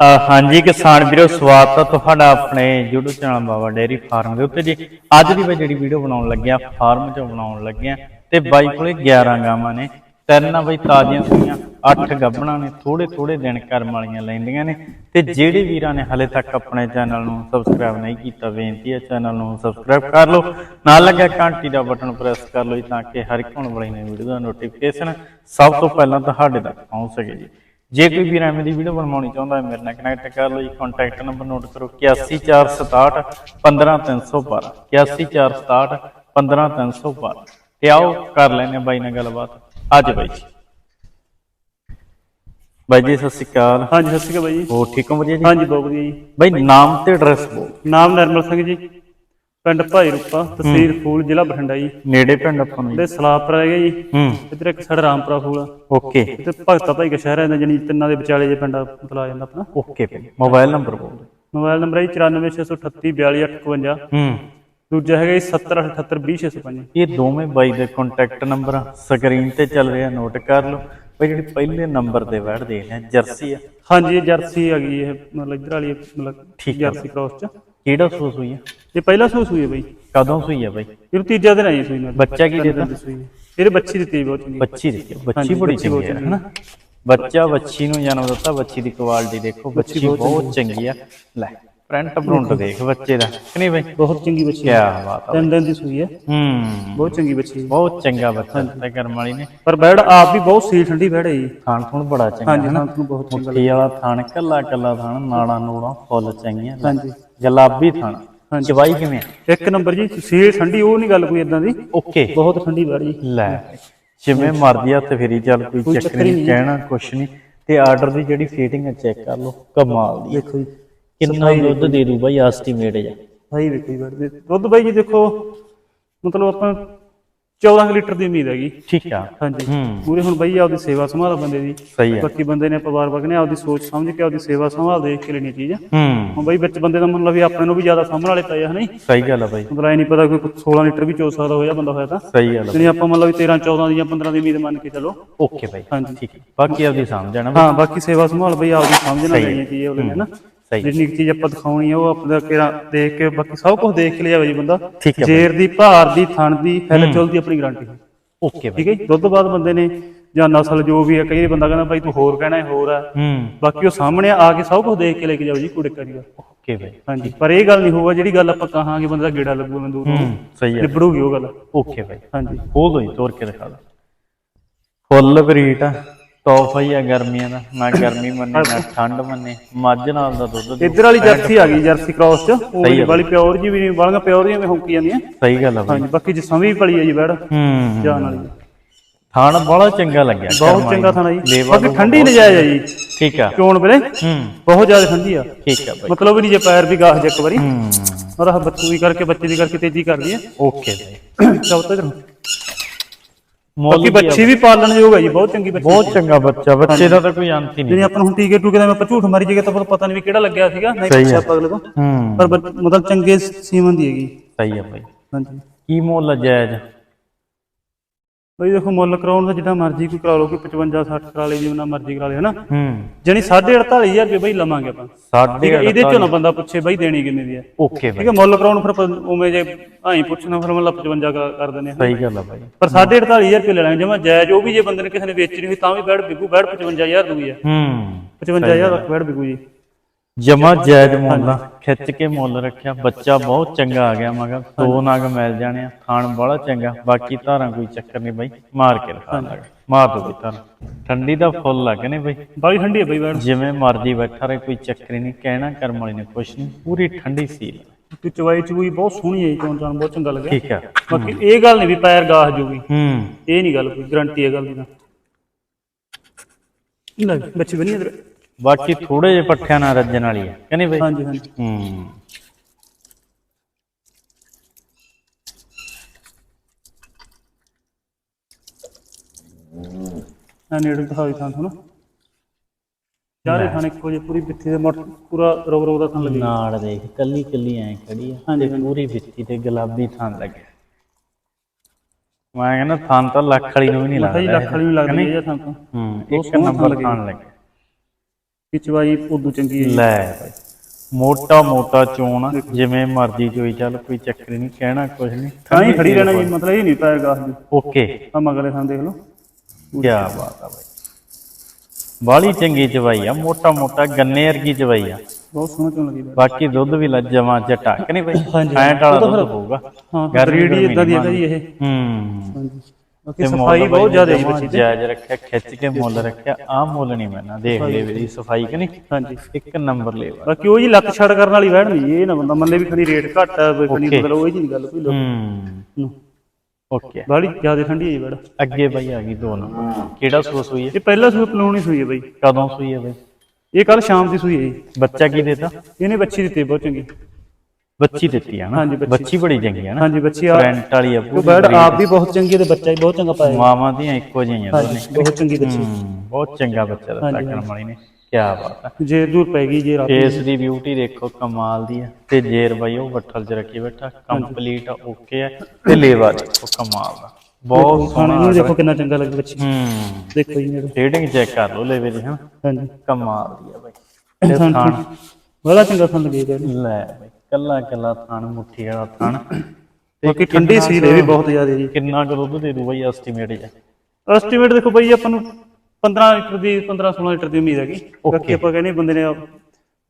ਹਾਂਜੀ, ਕਿਸਾਨ ਵੀਰੋ, ਸਵਾਗਤ ਹੈ ਤੁਹਾਡਾ ਆਪਣੇ YouTube channel Baba dairy farm ਦੇ ਉੱਤੇ ਜੀ। ਅੱਜ ਦੀ ਮੈਂ ਜਿਹੜੀ ਵੀਡੀਓ ਬਣਾਉਣ ਲੱਗਿਆ, ਫਾਰਮ 'ਚ ਬਣਾਉਣ ਲੱਗਿਆ ਤੇ ਬਾਈ ਕੋਲੇ 11 ਗਾਵਾਂ ਨੇ, ਤਿੰਨ ਆ ਬਈ ਤਾਜ਼ੀਆਂ ਸੂਈਆਂ 8 ਗੱਭਣਾਂ ਨੇ ਥੋੜੇ ਥੋੜੇ ਦਿਨ ਕਰਮ ਵਾਲੀਆਂ ਲੈਂਦੀਆਂ ਨੇ। ਤੇ ਜਿਹੜੇ ਵੀਰਾਂ ਨੇ ਹਲੇ ਤੱਕ ਆਪਣੇ ਚੈਨਲ ਨੂੰ ਸਬਸਕ੍ਰਾਈਬ ਨਹੀਂ ਕੀਤਾ, ਬੇਨਤੀ ਹੈ ਚੈਨਲ ਨੂੰ ਸਬਸਕ੍ਰਾਈਬ ਕਰ ਲਓ। ਨਾਲ ਲੱਗਿਆ ਘੰਟੀ ਦਾ ਬਟਨ ਪ੍ਰੈਸ ਕਰ ਲਓ ਜੀ, ਤਾਂ ਕਿ ਹਰ ਇੱਕ ਹੋਣ ਵਾਲੀ ਨਵੀਂ ਵੀਡੀਓ ਦਾ ਨੋਟੀਫਿਕੇਸ਼ਨ ਸਭ ਤੋਂ ਪਹਿਲਾਂ ਤੁਹਾਡੇ ਤੱਕ ਪਹੁੰਚ ਸਕੇ ਜੀ। ਜੇ ਕੋਈ ਵੀਰ ਐਵੇਂ ਦੀ ਵੀਡੀਓ ਬਣਵਾਉਣੀ ਚਾਹੁੰਦਾ ਹੈ ਮੇਰੇ ਨਾਲ ਕਨੈਕਟ ਕਰ ਲਓ ਜੀ। ਕੰਟੈਕਟ ਨੰਬਰ ਨੋਟ ਕਰੋ 81467 15312 81467 15312 ਤੇ ਆਓ ਕਰ ਲੈਨੇ ਬਾਈ ਨਾਲ ਗੱਲਬਾਤ। ਅੱਜ ਬਾਈ ਜੀ। ਬਾਈ ਜੀ ਸਤਿ ਸ਼੍ਰੀ ਅਕਾਲ। ਹਾਂਜੀ ਸਤਿ ਸ਼੍ਰੀ ਅਕਾਲ ਬਾਈ ਜੀ। ਹੋ ਠੀਕ ਹੋ ਵਧੀਆ ਜੀ? ਹਾਂਜੀ ਬਹੁਤ ਵਧੀਆ ਜੀ। ਬਾਈ ਨਾਮ ਤੇ ਐਡਰੈਸ ਬੋਲ। ਨਾਮ ਨਰਮਲ ਸਿੰਘ ਜੀ। ਪਿੰਡ ਭਾਈ ਰੂਪਾ ਤਹਿਸੀਲ ਫੂਲ ਜ਼ਿਲ੍ਹਾ ਬਠਿੰਡਾ ਜੀ। ਨੇੜੇ ਪਿੰਡ ਆਪਾਂ ਨੂੰ ਜੀ। ਤੇ ਸਲਾਪਰ ਹੈਗਾ ਜੀ। ਹੂੰ। ਇੱਧਰ ਇੱਕ ਸਾਡਾ ਰਾਮਪੁਰਾ ਫੂਲ ਆ। ਓਕੇ। ਤੇ ਭਗਤਾ ਭਾਈ ਦਾ ਸ਼ਹਿਰ ਹੈ ਜਣੀ ਤਿੰਨਾਂ ਦੇ ਵਿਚਾਲੇ ਜੇ ਪਿੰਡ ਬੁਲਾ ਜਾਂਦਾ ਆਪਣਾ। ਓਕੇ ਬਾਈ ਮੋਬਾਈਲ ਨੰਬਰ ਬੋਲ ਦਿਓ। ਮੋਬਾਈਲ ਨੰਬਰ ਹੈ ਜੀ 9468342851 ਹੂੰ। ਦੂਜਾ ਹੈਗਾ ਜੀ 7078200605 ਇਹ ਦੋਵੇਂ ਬਾਈ ਦੇ ਕੰਟੈਕਟ ਨੰਬਰ ਸਕਰੀਨ ਤੇ ਚੱਲ ਰਿਹਾ ਨੋਟ ਕਰ ਲਓ। ਬਈ ਜਿਹੜੀ ਪਹਿਲੇ ਨੰਬਰ ਤੇ ਬੈਠ ਦੇ ਹੈ ਜਰਸੀ ਆ। ਹਾਂਜੀ ਇਹ ਜਰਸੀ ਹੈਗੀ ਇਹ ਮਤਲਬ ਇੱਧਰ ਵਾਲੀ ਮਤਲਬ ਠੀਕ ਆ ਜਰਸੀ ਕ੍ਰੋਸ ਚ। ਕਿਹੜਾ ਸੂਸ ਹੋਈ ਆ? ਇਹ ਪਹਿਲਾ ਸੂਸ ਹੋਈ ਹੈ ਬਾਈ। ਕਦੋਂ ਸੂਈ ਆ ਬਾਈ? ਇਹਨੂੰ ਤੀਜਾ ਦਿਨ ਆਈ ਸੂਈ ਨਾਲ। ਬੱਚਾ ਕੀ ਦੇਤਾ? ਸੂਈ ਹੈ। ਇਹਦੇ ਬੱਚੀ ਦਿੱਤੀ ਬਹੁਤ ਚੰਗੀ। ਬੱਚੀ ਦਿੱਤੀ ਬੱਚੀ ਬੜੀ ਚੰਗੀ ਚੰਗੀ ਹਨਾ? ਬੱਚਾ ਬੱਚੀ ਨੂੰ ਜਨਮ ਦਿੱਤਾ ਬੱਚੀ ਦੀ ਕੁਆਲਿਟੀ ਦੇਖੋ ਬੱਚੀ ਬਹੁਤ ਚੰਗੀ ਆ। ਲੈ ਪ੍ਰਿੰਟ ਪ੍ਰਿੰਟ ਦੇਖ ਬੱਚੇ ਦਾ। ਨਹੀਂ ਬਾਈ? ਬਹੁਤ ਚੰਗੀ ਬੱਚੀ ਕੀ ਹੈ ਬਾਤ ਤਿੰਨ ਦਿਨ ਦੀ ਸੂਈ ਹੈ ਹੂੰ। ਬਹੁਤ ਚੰਗੀ ਬੱਚੀ ਹੈ ਬਹੁਤ ਚੰਗਾ ਬੱਚਾ ਦਿੱਤਾ ਕਰਮ ਵਾਲੀ ਨੇ। ਪਰ ਬੈੜ ਆਪ ਵੀ ਬਹੁਤ ਸੀਲ ਠੰਡੀ ਬੈੜ ਹੈ ਜੀ। ਥਾਣ ਥੁਣ ਬੜਾ ਚੰਗਾ ਹਾਂਜੀ ਹਾਂ ਤੁਹਾਨੂੰ ਬਹੁਤ ਚੰਗਾ ਮੁੱਠੀ ਵਾਲਾ ਥਾਣ ਕੱਲਾ ਕੱਲਾ ਥਾਣ ਨਾੜਾ ਨੂੜਾ ਫੁੱਲ ਚੰਗੀਆਂ। ਹਾਂਜੀ। ਗੁਲਾਬੀ ਥਾਣ। ਚਵਾਈ ਕਿਵੇਂ ਆ? ਇੱਕ ਨੰਬਰ ਜੀ ਸੀਲ ਠੰਡੀ ਉਹ ਨਹੀਂ ਗੱਲ ਕੋਈ ਇਦਾਂ ਦੀ। ਓਕੇ। ਬਹੁਤ ਠੰਡੀ ਬੈੜ ਜੀ। ਲੈ ਜਿਵੇਂ ਮਰਜ਼ੀ ਆ ਤੇ ਫੇਰੀ ਚੱਲ ਕੋਈ ਚੱਕਰ ਨਹੀਂ ਕਹਿਣਾ ਕੁਛ ਨਹੀਂ। ਤੇ ਆਰਡਰ ਦੀ ਜਿਹੜੀ ਫੀਟਿੰਗ ਹੈ ਚੈੱਕ ਕਰ ਲਓ। ਕਮਾਲ ਦੀ ਦੇਖੋ ਜੀ। ਕਿੰਨਾ ਦੁੱਧ ਦੇ ਦੂ ਬਾਈ ਐਸਟੀਮੇਟ ਜਾ ਭਾਈ ਵੇਖੋ ਜੀ ਬੈੜ ਦੁੱਧ ਬਾਈ ਜੀ ਦੇਖੋ ਮਤਲਬ ਆਪਾਂ 14 ਕੁ ਲੀਟਰ ਦੀ ਉਮੀਦ ਹੈਗੀ। ਠੀਕ ਆ। ਹਾਂਜੀ। ਹੂੰ। ਪੂਰੇ ਹੁਣ ਬਾਈ ਆਪਦੀ ਸੇਵਾ ਸੰਭਾਲ ਬੰਦੇ ਦੀ। ਸਹੀ ਆ। ਬਾਕੀ ਬੰਦੇ ਨੇ ਪਰਿਵਾਰ ਵਗਨੇ ਆਪਦੀ ਸੋਚ ਸਮਝ ਕੇ ਆਪਦੀ ਸੇਵਾ ਸੰਭਾਲ ਦੇਖ ਕੇ ਲੈਣੀ ਚੀਜ਼। ਹੂੰ। ਹੁਣ ਬਾਈ ਵਿੱਚ ਬੰਦੇ ਦਾ ਮਤਲਬ ਵੀ ਆਪਣੇ ਨੂੰ ਵੀ ਜ਼ਿਆਦਾ ਸਾਂਭਣ ਵਾਲੇ ਪਏ ਆ ਹਨੀ ਸਹੀ ਗੱਲ ਆ ਬਾਈ। ਮਤਲਬ ਐ ਨਹੀਂ ਪਤਾ ਕੋਈ 16 ਲੀਟਰ ਵੀ ਚੋ ਸਕਦਾ ਹੋਇਆ ਬੰਦਾ ਹੋਇਆ ਤਾਂ। ਸਹੀ ਗੱਲ ਆ। ਜਿਹਨੇ ਆਪਾਂ ਮਤਲਬ ਵੀ 13 14 ਦੀ ਜਾਂ 15 ਦੀ ਉਮੀਦ ਮੰਨ ਕੇ ਚੱਲੋ। Okay bye. ਹਾਂਜੀ। ਠੀਕ ਹੈ ਬਾਕੀ ਆਪਦੀ ਸਮਝਣਾ ਹਾਂ ਬਾਕੀ ਸੇਵਾ ਸੰਭਾਲ ਬਈ ਆਪਦੀ ਸਮਝ ਨਾਲ ਲੈਣੀ ਚਾਹੀਏ ਉਹਨੇ ਨਾ ਸਹੀ ਜਿੰਨੀ ਕੁ ਚੀਜ਼ ਆਪਾਂ ਦਿਖਾਉਣੀ ਆ ਉਹ ਆਪਣਾ ਕਿਹੜਾ ਦੇਖ ਕੇ ਬਾਕੀ ਸਭ ਕੁਝ ਦੇਖ ਕੇ ਲਿਆਵੇ ਜੀ ਬੰਦਾ। ਠੀਕ ਹੈ ਜੇਰ ਦੀ ਭਾਰ ਦੀ ਥਣ ਦੀ ਹਿਲ ਚੁਲ ਦੀ ਆਪਣੀ ਗਾਰੰਟੀ ਓਕੇ ਬਾਈ। ਠੀਕ ਹੈ ਜੀ? ਦੁੱਧ ਬਾਅਦ ਬੰਦੇ ਨੇ ਜਾਂ ਨਸਲ ਜੋ ਵੀ ਹੈ ਕਈ ਵਾਰੀ ਬੰਦਾ ਕਹਿੰਦਾ ਭਾਈ ਤੂੰ ਹੋਰ ਕਹਿਣਾ ਹੈ ਹੋਰ ਹੈ। ਹੂੰ। ਬਾਕੀ ਉਹ ਸਾਹਮਣੇ ਆ ਕੇ ਸਭ ਕੁਝ ਦੇਖ ਕੇ ਲੈ ਕੇ ਜਾਓ ਜੀ ਕੁੜੇ ਕਰੀਗਾ ਓਕੇ ਬਾਈ। ਹਾਂਜੀ। ਪਰ ਇਹ ਗੱਲ ਨਹੀਂ ਹੋਊਗਾ ਜਿਹੜੀ ਗੱਲ ਆਪਾਂ ਕਹਾਂਗੇ ਬੰਦੇ ਦਾ ਗੇੜਾ ਲੱਗੂ ਮੈਨੂੰ ਦੂਰ ਹੂੰ ਸਹੀ ਹੈ। ਲਿਬੜੂਗੀ ਉਹ ਗੱਲ। Okay bye. ਹਾਂਜੀ। ਖੋਲ ਦੋ ਜੀ ਤੋੜ ਕੇ ਦਿਖਾ ਦੋ ਫੁੱਲ ਬਰੀਟ ਆ। ਤੋਹਫਾ ਹੀ ਆ ਗਰਮੀਆਂ ਦਾ। ਨਾ ਗਰਮੀ ਮੰਨੇ ਨਾ ਠੰਡ ਮੰਨੇ ਮੱਝ ਨਾਲ ਦਾ ਦੁੱਧ ਦਿਓ। ਇੱਧਰ ਵਾਲੀ ਜਰਸੀ ਆ ਗਈ ਜਰਸੀ ਕ੍ਰਾਸ ਚ। ਉਹ ਵਾਲੀ ਵਾਲੀ ਪਿਓਰ ਜੀ ਵੀ ਨਹੀਂ ਬਾਲੀਆਂ ਪਿਓਰ ਦੀਆਂ ਵੀ ਹੌਂਕੀ ਜਾਂਦੀਆਂ। ਸਹੀ ਗੱਲ ਆ ਬਾਈ। ਹਾਂਜੀ ਬਾਕੀ ਜਸਮ ਵੀ ਪਲੀ ਹੈ ਜੀ ਬੈੜ ਹੂੰ। ਜਾਨ ਵਾਲੀ। ਥਾਣ ਬੜਾ ਚੰਗਾ ਲੱਗਿਆ। ਬਹੁਤ ਚੰਗਾ ਥਾਣਾ ਜੀ। ਲੇਵਾ ਬਾਕੀ ਠੰਡੀ ਨਜਾਇਜ਼ ਹੈ ਜੀ। ਠੀਕ ਆ। ਚੋਣ ਵੇਲੇ ਹੂੰ। ਬਹੁਤ ਜ਼ਿਆਦਾ ਠੰਡੀ ਆ। ਠੀਕ ਆ ਬਾਈ। ਮਤਲਬ ਵੀ ਨਹੀਂ ਜੇ ਪੈਰ ਵੀ ਗਾਹ ਜੇ ਇੱਕ ਵਾਰੀ। ਹੂੰ। ਉਹਦਾ ਬੱਚੂ ਵੀ ਕਰਕੇ ਬੱਚੇ ਦੀ ਕਰਕੇ ਤੇਜ਼ੀ ਕਰਦੀ ਹੈ ਓਕੇ ਬਾਈ। ਚੌਥ ਮੁੱਲ ਬਾਕੀ ਬੱਚੀ ਵੀ ਪਾਲਣ ਯੋਗ ਹੈ ਜੀ ਬਹੁਤ ਚੰਗੀ ਬੱਚੀ ਬਹੁਤ ਚੰਗਾ ਬੱਚਾ ਬੱਚੇ ਦਾ ਤਾਂ ਕੋਈ ਅੰਤ ਹੀ ਨਹੀਂ। ਜਿਹਨੇ ਆਪਾਂ ਨੂੰ ਹੁਣ ਟੀਕੇ ਟੂਕੇ ਦਾ ਮੈਂ ਝੂਠ ਮਾਰੀ ਜਗੇ ਤਾਂ ਪਤਾ ਨਹੀਂ ਵੀ ਕਿਹੜਾ ਲੱਗਿਆ ਸੀਗਾ। ਨਹੀਂ ਪੁੱਛਿਆ ਹੈ। ਆਪਾਂ ਅਗਲੇ ਤੋਂ। ਹੂੰ। ਪਰ ਮਤਲਬ ਚੰਗੇ ਸੀਮਨ ਦੀ ਹੈਗੀ। ਸਹੀ ਆ ਬਾਈ। ਹਾਂਜੀ। ਕੀ ਮੁੱਲ ਜਾਇਜ਼? ਬਈ ਦੇਖੋ ਮੁੱਲ ਕਰਾਉਣ ਦਾ ਜਿੱਦਾਂ ਮਰਜ਼ੀ ਕੋਈ ਕਰਾ ਲਓ ਕੋਈ 55 60 ਕਰਾ ਲਈ ਜਿੰਨਾ ਮਰਜ਼ੀ ਕਰਾ ਲਿਓ ਹਨਾ? ਹੂੰ। ਜਣੀ 48500 ਰੁਪਏ ਬਈ ਲਵਾਂਗੇ ਆਪਾਂ। ਸਾਡੇ ਇਹਦੇ ਚੋਂ ਨਾ ਬੰਦਾ ਪੁੱਛੇ ਬਈ ਦੇਣੀ ਕਿੰਨੇ ਦੀ ਹੈ। ਓਕੇ ਬਾਈ ਠੀਕ ਹੈ ਮੁੱਲ ਕਰਾਉਣ ਫਿਰ ਉਵੇਂ ਜੇ ਆਈ ਪੁੱਛਣਾ ਫਿਰ ਮਤਲਬ 55 ਕਰ ਦਿੰਦੇ ਹਾਂ ਸਹੀ ਗੱਲ ਆ ਬਾਈ। ਪਰ 48500 ਰੁਪਏ ਲੈ ਲਾਂਗੇ ਜਮਾ ਜਾਇਜ਼ ਉਹ ਵੀ ਜੇ ਬੰਦੇ ਨੇ ਕਿਸੇ ਨੇ ਵੇਚਣੀ ਹੋਈ ਤਾਂ ਵੀ ਬੈੜ ਵਿਕੂ ਬੈੜ 55000 ਦੀ ਹੈ ਹੂੰ। 55000 ਦਾ ਬੈੜ ਵਿਕੂ ਜੀ। ਜਮਾ ਜਾਇਜ਼ ਮੁੱਲ ਆ, ਖਿੱਚ ਕੇ ਮੁੱਲ ਰੱਖਿਆ। ਬੱਚਾ ਬਹੁਤ ਚੰਗਾ ਆ ਗਿਆ ਮਗਰ। ਦੋ ਨਗ ਮਿਲ ਜਾਣੇ ਆ। ਖਾਣ ਬੜਾ ਚੰਗਾ। ਬਾਕੀ ਧਾਰਾਂ ਕੋਈ ਚੱਕਰ ਨਹੀਂ ਬਾਈ। ਮਾਰ ਕੇ ਰਖਾ ਲਾਂਗੇ ਮਾਰ ਦੋ ਬਈ ਧਾਰਾਂ। ਠੰਡੀ ਦਾ ਫੁੱਲ ਲੱਗ ਨੇ ਬਾਈ। ਬਾਲੀ ਠੰਡੀ ਹੈ ਬਈ ਬੈੜ ਜਿਵੇਂ ਮਰਜ਼ੀ ਬੈਠਾ ਰਹੇ ਕੋਈ ਚੱਕਰ ਹੀ ਨਹੀਂ। ਕਹਿਣਾ ਕਰਮ ਵਾਲੀ ਨੇ ਕੁਛ ਨਹੀਂ। ਪੂਰੀ ਠੰਡੀ ਸੀਲ ਕਿ ਚਵਾਈ ਚੂਈ ਬਹੁਤ ਸੋਹਣੀ ਹੈ ਚੋਣ ਚਾਣ। ਬਹੁਤ ਚੰਗਾ ਲੱਗਿਆ। ਠੀਕ ਆ। ਬਾਕੀ ਇਹ ਗੱਲ ਨਹੀਂ ਵੀ ਪੈਰ ਗਾਹ ਜੂਗੀ। ਹੂੰ। ਇਹ ਨਹੀਂ ਗੱਲ ਕੋਈ। ਗਰੰਟੀ ਹੈ ਗੱਲ ਦੀ ਤਾਂ। ਲੈ ਬੱਚੀ ਬਣੀ ਇਧਰ। ਬਾਕੀ ਥੋੜੇ ਜਿਹੇ ਪੱਠਿਆਂ ਨਾਲ ਰੱਜਣ ਵਾਲੀ ਆ ਕਹਿੰਦੇ ਬਾਈ? ਹਾਂਜੀ ਹਾਂਜੀ। ਹੂੰ। ਆ ਨੇੜੇ ਦਿਖਾਈ ਥਾਂ ਤੁਹਾਨੂੰ ਚਾਰੇ ਥਾਂ ਇੱਕੋ ਜਿਹੇ ਪੂਰੀ ਪਿੱਠੀ ਦੇ ਮੋਟ ਪੂਰਾ ਰੋਗ ਰੋਗ ਦਾ ਥਾਂ ਲੱਗਿਆ ਨਾਲ ਦੇਖ ਕੱਲੀ ਕੱਲੀ ਐ ਖੜੀ ਆ। ਹਾਂਜੀ, ਪੂਰੀ ਵਿੱਤੀ ਤੇ ਗੁਲਾਬੀ ਥਾਂ ਲੱਗਿਆ ਮੈਂ ਕਹਿੰਦਾ ਥਾਂ ਤਾਂ ਲੱਖ ਵਾਲੀ ਨੂੰ ਵੀ ਨਹੀਂ ਲੱਗਦਾ ਲੱਖ ਵਾਲੀ ਨੂੰ ਲੱਗਦੀ ਹੈ ਥਾਂ ਤੋਂ। ਹੂੰ ਇੱਕ ਸੋਹਣਾ ਥਾਂ ਨੰਬਰ ਲੱਗਿਆ। ਪਿਚਵਾਈ ਉਦੋਂ ਚੰਗੀ ਹੈ ਜੀ। ਲੈ ਬਾਈ। ਮੋਟਾ ਮੋਟਾ ਚੋਣ ਜਿਵੇਂ ਮਰਜ਼ੀ ਚੋਈ ਚੱਲ ਕੋਈ ਚੱਕਰ ਨਹੀਂ ਕਹਿਣਾ ਕੁਝ ਨਹੀਂ। ਤਾਂ ਹੀ ਖੜੀ ਰਹਿਣਾ ਜੀ ਮਤਲਬ ਇਹ ਨਹੀਂ ਪਾਏਗਾ ਜੀ ਓਕੇ। ਆ ਮਗਲੇ ਥਾਂ ਦੇਖ ਲਓ। ਕੀ ਬਾਤ ਆ ਬਾਈ। ਬਾਲੀ ਚੰਗੀ ਚਵਾਈ ਆ ਮੋਟਾ ਮੋਟਾ ਗੰਨੇ ਵਰਗੀ ਚਵਾਈ ਆ। ਬਹੁਤ ਸੋਹਣਾ ਚੋਣ ਲੱਗੀ ਬਾਕੀ ਦੁੱਧ ਵੀ ਲੱਜਵਾ ਚਟਾ ਕਿ ਨਹੀਂ ਹਾਂਜੀ। ਫੈਂਟ ਵਾਲਾ ਦੁੱਧ ਹੋਊਗਾ ਹਾਂ ਗਰਮੀ ਗਰਮੀ ਇਦਾਂ ਦੀ ਜੀ ਇਹ। ਹੂੰ। ਹਾਂਜੀ। ਤੇ ਸਫ਼ਾਈ ਬਹੁਤ ਬਾਈ ਜ਼ਿਆਦਾ ਜੀ ਜਮਾਂ ਬੱਚੀ ਜਾਇਜ਼ ਰੱਖਿਆ ਖਿੱਚ ਕੇ ਮੁੱਲ ਰੱਖਿਆ ਆ ਮੁੱਲ ਨਹੀਂ ਮੈਨਾਂ ਦੇਖ ਲੈ ਵੀਰੀ ਸਫ਼ਾਈ ਕਿ ਨਹੀਂ? ਹਾਂਜੀ। ਇੱਕ ਨੰਬਰ ਲੈਵਾ ਬਾਕੀ ਉਹ ਜੀ ਲੱਤ ਛੜ ਕਰਨ ਵਾਲੀ ਵੈੜ ਨਹੀਂ ਇਹ ਨਾ ਬੰਦਾ ਮੰਨੇ ਵੀ ਖਣੀ ਰੇਟ ਘੱਟ ਆ ਵੀ ਖਣੀ ਮਤਲਬ ਉਹ ਜੀ ਨਹੀਂ ਗੱਲ ਕੋਈ ਲੋਕ ਹੂੰ। ਓਕੇ। ਬਾੜੀ ਜ਼ਿਆਦਾ ਠੰਡੀ ਹੈ ਜੀ ਵੈੜ ਅੱਗੇ ਬਾਈ ਆ ਗਈ ਦੋ ਨੰਬਰ। ਕਿਹੜਾ ਸੂਆ ਸੂਈ ਹੈ? ਇਹ ਪਹਿਲਾ ਸੂਈ ਪਲੂਣੀ ਸੂਈ ਹੈ ਬਾਈ। ਕਦੋਂ ਸੂਈ ਹੈ ਬਾਈ? ਇਹ ਕੱਲ ਸ਼ਾਮ ਦੀ ਸੂਈ ਹੈ ਜੀ। ਬੱਚਾ ਕੀ ਦੇਤਾ? ਇਹਨੇ ਬੱਚੀ ਦਿੱਤੀ ਬਹੁਤ ਚੰਗੀ। ਬੱਚੀ ਦਿੱਤੀ ਹੈ ਨਾ। ਹਾਂਜੀ, ਬੱਚੀ। ਬੱਚੀ ਬੜੀ ਚੰਗੀ ਹੈ ਨਾ। ਹਾਂਜੀ ਬੱਚੀ ਆ। ਫਰੈਂਟ ਵਾਲੀ ਆ ਪੂਰੀ ਬੈਡ ਆਪ ਵੀ ਬਹੁਤ ਚੰਗੀ ਹੈ ਤੇ ਬੱਚਾ ਵੀ ਬਹੁਤ ਚੰਗਾ ਪਾਇਆ। ਮਾਵਾਂ ਦੀਆਂ ਇੱਕੋ ਜਿਹੀਆਂ ਦੋਨੇ। ਬਹੁਤ ਚੰਗੀ ਬੱਚੀ। ਹੂੰ, ਬਹੁਤ ਚੰਗਾ ਬੱਚਾ ਦਿੱਤਾ ਕਰਮ ਵਾਲੀ ਨੇ। ਕੀ ਬਾਤ ਹੈ ਜੇ ਦੂਰ ਪੈ ਗਈ ਜੇ ਰਾਤ ਫੇਸ ਦੀ ਬਿਊਟੀ ਦੇਖੋ ਕਮਾਲ ਦੀ ਹੈ ਤੇ ਜੇਰ ਬਾਈ ਉਹ ਬੱਠਲ 'ਚ ਰੱਖੀ ਬੈਠਾ ਕੰਪਲੀਟ ਓਕੇ ਹੈ ਤੇ ਲੇਵਾ ਦੇਖੋ ਕਮਾਲ ਦਾ ਬਹੁਤ ਖਾਣੇ ਸੋਹਣਾ ਨੂੰ ਦੇਖੋ ਕਿੰਨਾ ਚੰਗਾ ਲੱਗ ਬੱਚੀ। ਹੂੰ। ਦੇਖੋ ਜੀ ਮੇਰੇ। ਰੇਟਿੰਗ ਚੈੱਕ ਕਰ ਲਓ ਲੇਵੇ ਦੀ ਹਾਂ। ਹਾਂਜੀ। ਕਮਾਲ ਦੀ ਹੈ ਬਾਈ। ਤੇ ਥਾਣ ਬੜਾ ਚੰਗਾ ਥਣ ਲੱਗੀ ਬੈਡ ਲੈ ਬਾਈ। ਕੱਲਾ ਕੱਲਾ ਥਾਣ ਮੁੱਠੀ ਵਾਲਾ ਥਾਣ। ਬਾਕੀ ਠੰਡੀ ਸੀ ਇਹ ਵੀ ਬਹੁਤ ਜ਼ਿਆਦਾ ਜੀ। ਕਿੰਨਾ ਕੁ ਦੁੱਧ ਦੇ ਦੂ ਬਾਈ ਐਸਟੀਮੇਟ ਹੈ ਐਸਟੀਮੇਟ ਦੇਖੋ ਬਈ ਆਪਾਂ ਨੂੰ 15 ਲੀਟਰ ਦੀ 15 16 ਲੀਟਰ ਦੀ ਉਮੀਦ ਹੈਗੀ। ਬਾਕੀ ਆਪਾਂ ਕਹਿੰਦੇ ਬੰਦੇ ਨੇ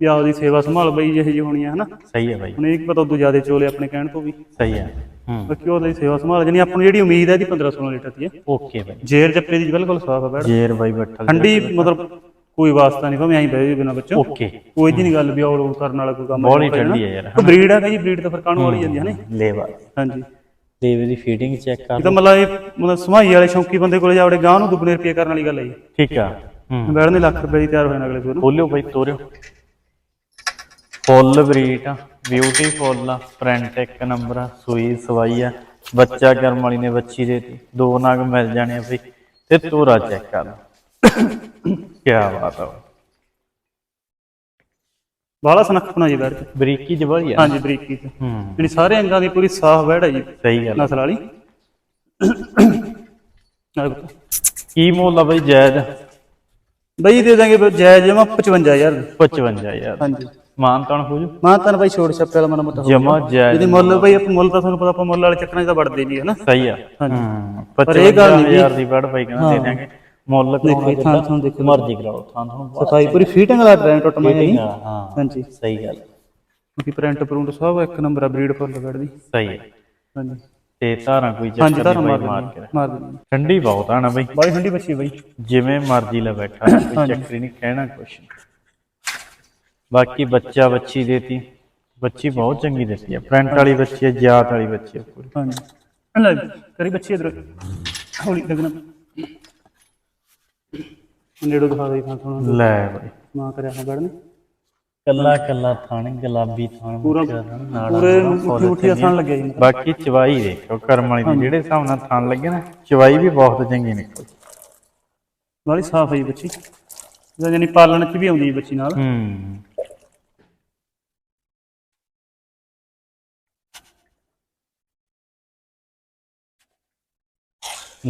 ਵੀ ਆਪਦੀ ਸੇਵਾ ਸੰਭਾਲ ਬਈ ਜਿਹੇ ਜਿਹੀ ਹੋਣੀ ਆ ਹਨਾ? ਸਹੀ ਹੈ ਬਾਈ। ਹੁਣ ਇਹ ਪਤਾ ਉਦੋਂ ਜ਼ਿਆਦਾ ਚੋਲੇ ਆਪਣੇ ਕਹਿਣ ਤੋਂ ਵੀ। ਸਹੀ ਹੈ ਹੂੰ। ਬਾਕੀ ਉਹਦੀ ਸੇਵਾ ਸੰਭਾਲ ਜਣੀ ਆਪਾਂ ਨੂੰ ਜਿਹੜੀ ਉਮੀਦ ਹੈ ਦੀ 15 16 ਲੀਟਰ ਦੀ ਹੈ ਓਕੇ ਬਾਈ। ਜੇਰ ਜੱਪੇ ਦੀ ਬਿਲਕੁਲ ਸਾਫ਼ ਹੈ ਬੈਡ ਜੇਰ ਬਾਈ ਬੱਠਲ ਠੰਡੀ ਮਤਲਬ ਕੋਈ ਵਾਸਤਾ ਨਹੀਂ ਭਾਵੇਂ ਐਂ ਬਹਿ ਬਿਨਾ ਬੱਚੋ ਓਕੇ। ਕੋਈ ਜੀ ਨਹੀਂ ਗੱਲ ਵੀ ਔਰ ਕਰਨ ਵਾਲਾ ਕੋਈ ਕੰਮ ਬੋਲੀ ਠੰਡੀ ਹੈ ਯਾਰ ਬਰੀਡ ਹੈ ਜੀ ਬਰੀਡ ਤਾਂ ਫਿਰ ਕਾਹਨੂੰ ਵਾਲੀ ਜਾਂਦੀ ਹੈ ਨਾ ਲੇਵਾ ਹਾਂਜੀ। ਲੇਵੇ ਦੀ ਫੀਡਿੰਗ ਚੈੱਕ ਕਰ ਇਹ ਤਾਂ ਮਤਲਬ ਇਹ ਮਤਲਬ ਸਮਾਈ ਵਾਲੇ ਸ਼ੌਂਕੀ ਬੰਦੇ ਕੋਲੇ ਜਾਵੜੇ ਗਾਂ ਨੂੰ ਦੁੱਗਣੇ ਰੁਪਏ ਕਰਨ ਵਾਲੀ ਗੱਲ ਹੈ ਜੀ। ਠੀਕ ਆ। ਹੂੰ। ਬੈਠ ਨੇ ਲੱਖ ਰੁਪਏ ਦੀ ਤਿਆਰ ਨੇ ਅਗਲੇ ਸੂਰ ਬੋਲਿਓ ਬਾਈ ਤੋਰਿਓ। ਫੁੱਲ ਬਰੀਟ ਆ ਬਿਊਟੀਫੁੱਲ ਆ ਪ੍ਰਿੰਟ ਇੱਕ ਨੰਬਰ ਆ ਸੂਈ ਸਵਾਈ ਆ। ਬੱਚਾ ਕਰਮ ਵਾਲੀ ਨੇ ਬੱਚੀ ਦੇਤੀ। ਦੋ ਨਾਗ ਮਿਲ ਜਾਣੇ ਆ ਬਈ। ਤੇ ਤੋਰਾ ਚੈੱਕ ਕਰ ਲਓ ਕੀ ਬਾਤ ਆ। ਬਾਲਾ ਸਨਖਪਣਾ ਜੀ ਬੈਠ ਕੇ। ਬਰੀਕੀ ਜਵਾਈ ਆ। ਹਾਂਜੀ ਬਰੀਕੀ ਤੇ ਹੂੰ। ਜਿਹੜੀ ਸਾਰੇ ਅੰਗਾਂ ਦੀ ਪੂਰੀ ਸਾਫ਼ ਬੈੜ ਹੈ ਜੀ। ਸਹੀ ਗੱਲ। ਨਸਲ ਵਾਲੀ। ਕੀ ਮੁੱਲ ਆ ਬਈ ਜਾਇਜ਼ ਬਈ ਦੇ ਦਾਂਗੇ ਫਿਰ ਜਾਇਜ਼ ਜਮਾ 55000 ਦੀ। 55 ਯਾਰ ਹਾਂਜੀ। ਮਾਨ ਤਾਨ ਹੋ ਜੂ? ਮਾਂ ਤਾਂ ਬਾਈ ਛੋੜ ਛੱਪੇ ਵਾਲਾ ਮਨ ਮਤ ਜਮਾ ਜਾਇਜ਼ ਜਿਹਦੀ ਮੁੱਲ ਬਈ ਆਪਾਂ ਮੁੱਲ ਤਾਂ ਤੁਹਾਨੂੰ ਪਤਾ ਆਪਾਂ ਮੁੱਲ ਵਾਲੇ ਚੱਕਰਾਂ 'ਚ ਤਾਂ ਵੜਦੇ ਨਹੀਂ ਹੈ ਨਾ। ਸਹੀ ਆ। ਹਾਂਜੀ। ਹੂੰ ਪਰ ਇਹ ਗੱਲ ਨਹੀਂ ਵੀ- 55000 ਦੀ ਬੜ ਪਈ ਕਹਿੰਦਾ ਦੇ ਦਾਂਗੇ ਮੁੱਲ ਦੇਖੋ ਕਰਾਉਣਾ ਇਹ ਥਾਂ ਥਾਂ ਦੇਖੋ ਮਰਜ਼ੀ ਕਰਾਓ ਥਾਂ ਬਹੁਤ ਸਫ਼ਾਈ ਪੂਰੀ ਫੀਟਿੰਗ ਵਾਲਾ ਟ੍ਰੈਨ ਟੁੱਟ ਮੈਂ ਨਹੀਂ ਹਾਂ ਹਾਂਜੀ। ਸਹੀ ਗੱਲ ਕਿਉਂਕਿ ਪ੍ਰਿੰਟ ਪ੍ਰਿੰਟ ਸਭ ਇੱਕ ਨੰਬਰ ਆ ਬਰੀਡ ਫੁੱਲ ਬੈੜ ਦੀ। ਸਹੀ ਹੈ। ਹਾਂਜੀ। ਤੇ ਧਾਰਾਂ ਕੋਈ ਹਾਂਜੀ ਚੱਕਰ ਤਾਂ ਨਹੀਂ ਮਾਰ ਮਾਰ ਕੇ। ਠੰਡੀ ਬਹੁਤ ਆ ਨਾ ਬਈ। ਬਾਈ ਠੰਡੀ ਬੱਚੀ ਬਈ। ਜਿਵੇਂ ਮਰਜ਼ੀ ਲੈ ਬੈਠਾ ਕੋਈ ਚੱਕਰ ਨਹੀਂ ਕਹਿਣਾ ਕੁਛ ਬਾਕੀ ਬੱਚਾ ਬੱਚੀ ਦੇਤੀ। ਬੱਚੀ ਬਹੁਤ ਚੰਗੀ ਦਿੱਤੀ ਹੈ ਪ੍ਰਿੰਟ ਵਾਲੀ ਬੱਚੀ ਹੈ ਜਾਤ ਵਾਲੀ ਬੱਚੀ ਹੈ ਪੂਰੀ। ਹਾਂਜੀ। ਲੈ ਕਰੀ ਬੱਚੀ ਇਧਰ। ਹੌਲੀ ਲੱਗਣਾ। ਨੇੜੋ ਦਿਖਾ ਦੇ ਥਾਂ ਥਾਂ ਲੈ ਬਈ। ਮਾਂ ਕਰਿਆ ਹਾਂ ਬੈੜ ਨੇ। ਕੱਲਾ ਕੱਲਾ ਥਣ ਗੁਲਾਬੀ ਥਣ ਪੂਰਾ ਥਣ, ਪੂਰੇ ਥਣ, ਮੁੱਠੀ ਮੁੱਠੀ ਆਸਾਨ ਲੱਗਿਆ ਜੀ। ਬਾਕੀ ਚਵਾਈ ਦੇਖੋ ਕਰਮ ਵਾਲੀ ਦੀ ਜਿਹੜੇ ਹਿਸਾਬ ਨਾਲ ਥਣ ਲੱਗੇ ਨਾ ਚਵਾਈ ਵੀ ਬਹੁਤ ਚੰਗੀ ਨਿਕਲ ਵਾਲੀ ਸਾਫ਼ ਹੈ ਜੀ ਬੱਚੀ। ਜਾਨੀ ਪਾਲਣ ਚ ਵੀ ਆਉਂਦੀ ਹੈ ਬੱਚੀ ਨਾਲ। ਹੂੰ।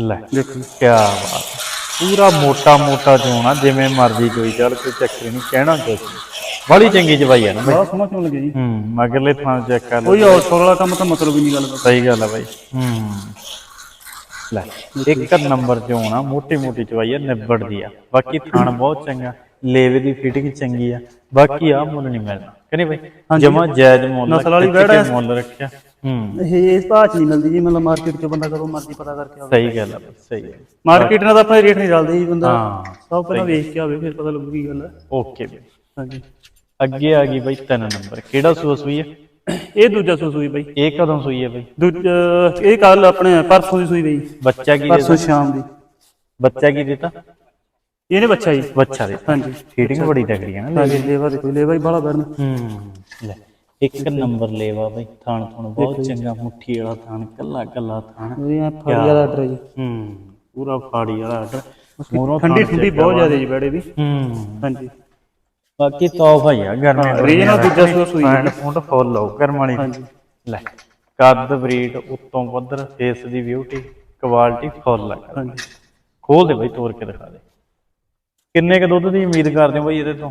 ਲੈ ਦੇਖੋ। ਕੀ ਬਾਤ। ਹੈ। ਪੂਰਾ ਮੋਟਾ ਮੋਟਾ ਚੋਣਾ ਜਿਵੇਂ ਮਰਜ਼ੀ ਕੋਈ ਚੱਲ ਕੋਈ ਚੱਕਰ ਨਹੀਂ ਕਹਿਣਾ ਕੁਛ। ਬੜੀ ਚੰਗੀ ਜਵਾਈ ਹੈ ਨਾ ਬਈ। ਬੜਾ ਸੋਹਣਾ ਕਿਉਂ ਲੱਗਿਆ ਜੀ? ਹੂੰ ਮਗਰਲੇ ਥਾਂ ਚੈੱਕ ਕਰ ਲਓ ਕੋਈ ਆਊਟਸੋਰ ਵਾਲਾ ਕੰਮ ਤਾਂ ਮਤਲਬ ਹੀ ਨਹੀਂ ਗੱਲ ਦਾ ਸਹੀ ਗੱਲ ਹੈ ਬਾਈ। ਹੂੰ। ਲੈ ਇੱਕ ਨੰਬਰ ਤੇ ਹੋਣਾ ਮੋਟੀ ਮੋਟੀ ਚਵਾਈ ਹੈ ਨਿਬੜਦੀ ਆ। ਬਾਕੀ ਥਣ ਬਹੁਤ ਚੰਗਾ ਲੇਵੇ ਦੀ ਫਿਟਿੰਗ ਚੰਗੀ ਆ। ਬਾਕੀ ਆ ਮੁੱਲ ਨਹੀਂ ਮਿਲਣਾ। ਕਹਿੰਦੇ ਬਾਈ? ਜਮਾ ਜਾਇਜ਼ ਮੁੱਲ ਨਸਲ ਵਾਲੀ ਵੈੜ ਹੈ। ਮੁੱਲ ਰੱਖਿਆ। ਹੂੰ। ਇਹ ਇਸ ਭਾਅ ਚ ਨਹੀਂ ਮਿਲਦੀ ਜੀ ਮਤਲਬ ਮਾਰਕੀਟ ਚੋਂ ਬੰਦਾ ਕਦੋਂ ਮਰਜ਼ੀ ਪਤਾ ਕਰਕੇ ਆਵੇ। ਸਹੀ ਗੱਲ ਹੈ ਬਾਈ, ਸਹੀ ਹੈ ਮਾਰਕੀਟ ਨਾਲ ਤਾਂ ਆਪਾਂ ਰੇਟ ਨਹੀਂ ਚੱਲਦੇ ਜੀ ਬੰਦਾ। ਹਾਂ ਸਭ ਪਹਿਲਾਂ ਵੇਖ ਕੇ ਆਵੇ ਫਿਰ ਪਤਾ ਲੱਗੂ ਕੀ ਗੱਲ ਹੈ ਓਕੇ ਬਾਈ। ਹਾਂਜੀ। ਅੱਗੇ ਆ ਗਈ ਬਾਈ ਤਿੰਨ ਨੰਬਰ। ਕਿਹੜਾ ਸੂਆ ਸੂਈ ਹੈ ਇਹ ਦੂਜਾ ਸੂ ਸੂਈ ਬਈ। ਇਹ ਕਦੋਂ ਸੂਈ ਹੈ ਬਾਈ? ਦੂਜਾ ਇਹ ਕੱਲ ਆਪਣੇ ਪਰਸੋਂ ਦੀ ਸੂਈ ਬਈ। ਬੱਚਾ ਕੀ ਪਰਸੋਂ ਦੇਤਾ? ਸ਼ਾਮ ਦੀ। ਬੱਚਾ ਕੀ ਦੇਤਾ? ਇਹਨੇ ਬੱਚਾ ਜੀ। ਬੱਚਾ ਦੇ ਹਾਂਜੀ। ਫੀਡਿੰਗ ਬੜੀ ਤਕੜੀ ਹੈ ਨਾ ਹਾਂਜੀ ਲੇਵਾ ਦੇਖੋ ਲੇਵਾ ਹੀ ਬਾਹਲਾ ਬੜਨ ਹੂੰ। ਲੈ। ਇੱਕ ਨੰਬਰ ਲੇਵਾ ਬਈ ਥਾਣ ਥਣ ਬਹੁਤ ਚੰਗਾ ਮੁੱਠੀ ਵਾਲਾ ਥਾਣ ਕੱਲਾ ਕੱਲਾ ਥਾਣ। ਇਹ ਆ ਫੜ ਆਰਡਰ ਜੀ। ਹੂੰ ਪੂਰਾ ਫਾੜੀ ਵਾਲਾ ਆਰਡਰ ਮੂਰੋਂ ਠੰਡੀ ਠੰਡੀ ਬਹੁਤ ਜ਼ਿਆਦਾ ਜੀ ਬੜੇ ਵੀ ਹੂੰ। ਹਾਂਜੀ। ਬਾਕੀ ਤੋਹਫਾ ਹੀ ਆ। ਗਰਮੀ ਰੀਜਨਲ ਦੂਜਾ ਸੂਆ ਸੂਈ ਫੈਂਡ ਫੁੰਡ ਫੁੱਲ ਆਉ ਗਰਮ ਵਾਲੀ। ਹਾਂਜੀ। ਲੈ ਕੱਦ ਬਰੀਡ ਉੱਤੋਂ ਪੱਧਰ ਫੇਸ ਦੀ ਬਿਊਟੀ ਕੁਆਲਿਟੀ ਫੁੱਲ ਹਾਂਜੀ। ਖੋਲ ਦੇ ਬਈ ਤੋੜ ਕੇ ਦਿਖਾ ਦੇ। ਕਿੰਨੇ ਕ ਦੁੱਧ ਦੀ ਉਮੀਦ ਕਰਦੇ ਹੋ ਬਈ ਇਹਦੇ ਤੋਂ?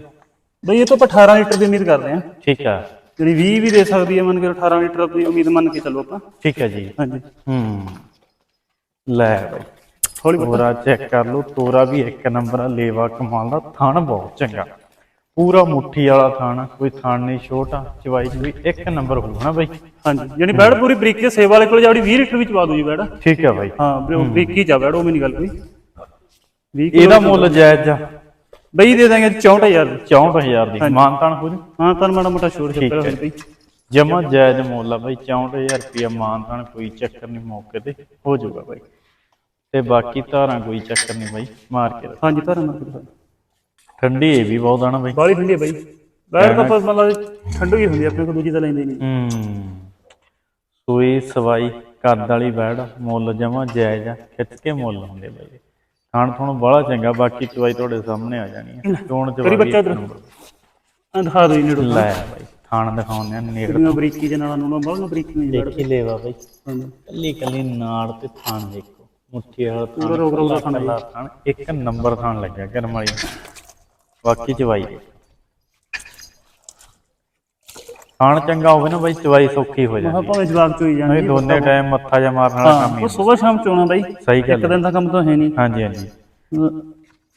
ਬਈ ਇਹ ਤੋਂ ਆਪਾਂ 18 ਲੀਟਰ ਦੀ ਉਮੀਦ ਕਰਦੇ ਹਾਂ। ਠੀਕ ਆ। ਜਿਹੜੀ 20 ਵੀ ਦੇ ਸਕਦੀ ਹੈ ਮੰਨ ਕੇ 18 ਲੀਟਰ ਦੀ ਉਮੀਦ ਮੰਨ ਕੇ ਚੱਲੋ ਆਪਾਂ। ਠੀਕ ਹੈ ਜੀ। ਹਾਂਜੀ। ਹੂੰ। ਲੈ ਬਾਈ। ਹੌਲੀ ਤੋਰਾ ਚੈੱਕ ਕਰ ਲਓ ਤੋਰਾ ਵੀ ਇੱਕ ਨੰਬਰ ਆ ਲੇਵਾ ਕਮਾਲ ਦਾ ਥਣ ਬਹੁਤ ਚੰਗਾ। ਪੂਰਾ ਮੁੱਠੀ ਵਾਲਾ ਥਣ ਕੋਈ ਥਣ ਨਹੀਂ ਛੋਟਾ ਚਵਾਈ ਵੀ ਇੱਕ ਨੰਬਰ ਹੋਣਾ ਬਾਈ? ਹਾਂਜੀ ਜਿਹੜੀ ਬੈੜ ਪੂਰੀ ਬਰੀਕੀ ਸੇਵਾ ਵਾਲੇ ਕੋਲ ਜਾਵੜੀ 20 ਲੀਟਰ ਵਿੱਚ ਪਾ ਦੂ ਜੀ ਬੈੜ। ਠੀਕ ਹੈ ਬਾਈ। ਹਾਂ ਬਰੀ- ਬਰੀਕੀ ਜਾ ਬੈੜ ਉਹ ਵੀ ਨਹੀਂ ਗੱਲ ਕੋਈ। 20 ਕਿਲੋ ਇਹਦਾ ਮੁੱਲ ਜਾਇਜ਼ ਆ। ਬਈ ਦੇ ਦਾਂਗੇ 64000 ਦੀ। 64000 ਦੀ। ਮਾਨਤਾਨ ਹੋ ਜੂ ਹਾਂ ਤਾਂ ਮਾੜਾ ਮੋਟਾ ਛੋੜ ਹੈ। ਹੋਈ ਬਈ ਜਮਾ ਜਾਇਜ਼ ਮੁੱਲ ਆ ਬਾਈ 64000 ਰੁਪਇਆ ਮਾਨਤਾਨ ਕੋਈ ਚੱਕਰ ਨਹੀਂ ਮੌਕੇ ਤੇ। ਹੋ ਜਾਊਗਾ ਬਾਈ। ਤੇ ਬਾਕੀ ਧਾਰਾਂ ਕੋਈ ਚੱਕਰ ਨਹੀਂ ਬਾਈ ਮਾਰ ਕੇ। ਹਾਂਜੀ ਧਾਰਾ ਮਾਰ ਠੰਡੀ ਇਹ ਵੀ ਬਹੁਤ ਆ ਨਾ ਬਾਈ। ਬਾਲੀ ਠੰਡੀ ਹੈ ਬਈ। ਬੈੜ ਤਾਂ ਆਪਾਂ ਮਤਲਬ ਠੰਡੂ ਹੀ ਹੁੰਦੀ ਆਪਣੇ ਕੋਲ ਦੂਜੀ ਤਾਂ ਲੈਂਦੇ ਨਹੀਂ। ਹੂੰ। ਸੂਈ ਸਵਾਈ ਕੱਦ ਵਾਲੀ ਬੈੜ ਮੁੱਲ ਜਮਾ ਜਾਇਜ਼ ਆ। ਖਿੱਚ ਕੇ ਮੁੱਲ ਹੁੰਦੇ ਬਾਈ। ਖਾਣ ਥੋਣ ਬੜਾ ਚੰਗਾ ਬਾਕੀ ਚਵਾਈ ਤੁਹਾਡੇ ਸਾਹਮਣੇ ਆ ਜਾਣੀ ਹੈ ਚੋਣ ਕਰੀ ਚਵਾਈ ਬੱਚਾ ਇਧਰ ਆ ਦਿਖਾ ਦੋ ਨੇੜੋ। ਲੈ ਬਾਈ ਥਾਣ ਦਿਖਾਉਂਦੇ ਆ ਨੇੜ ਕਿੰਨੀਆਂ ਬਰੀਕੀ ਦੇ ਨਾਲ ਨੂੰ ਬਹੁਤ ਬਰੀਕੀ ਨਹੀਂ ਦੇਖੀ ਲੈਵਾ ਬਾਈ। ਕੱਲੀ ਕੱਲੀ ਨਾੜ ਤੇ ਥਾਣ ਦੇਖੋ। ਮੁੱਠੀ ਵਾਲਾ ਪੂਰਾ ਰੋਗ ਰੋਗ ਦਾ ਥਾਣ ਇੱਕ ਨੰਬਰ ਥਾਣ ਲੱਗਿਆ ਗਰਮ ਵਾਲੀ। ਬਾਕੀ ਚਵਾਈ ਥਾਣ ਚੰਗਾ ਹੋਵੇ ਨਾ ਬਾਈ ਚਵਾਈ ਸੌਖੀ ਹੋ ਜਾਂਦੀ ਭਾਵੇਂ ਜਵਾਬ ਚੋਈ ਹੈ ਜਾਣਗੇ ਦੋਨੇ ਟਾਈਮ ਮੱਥਾ ਜਾ ਮਾਰਨ ਵਾਲਾ ਕੰਮ ਹਾਂ ਹੀ। ਉਹ ਸਵੇਰ ਸ਼ਾਮ ਚੋਣਾ ਬਾਈ। ਸਹੀ ਗੱਲ ਇੱਕ ਹੈ। ਦਿਨ ਦਾ ਕੰਮ ਤਾਂ ਹੈ ਨਹੀਂ। ਹਾਂਜੀ ਹਾਂਜੀ।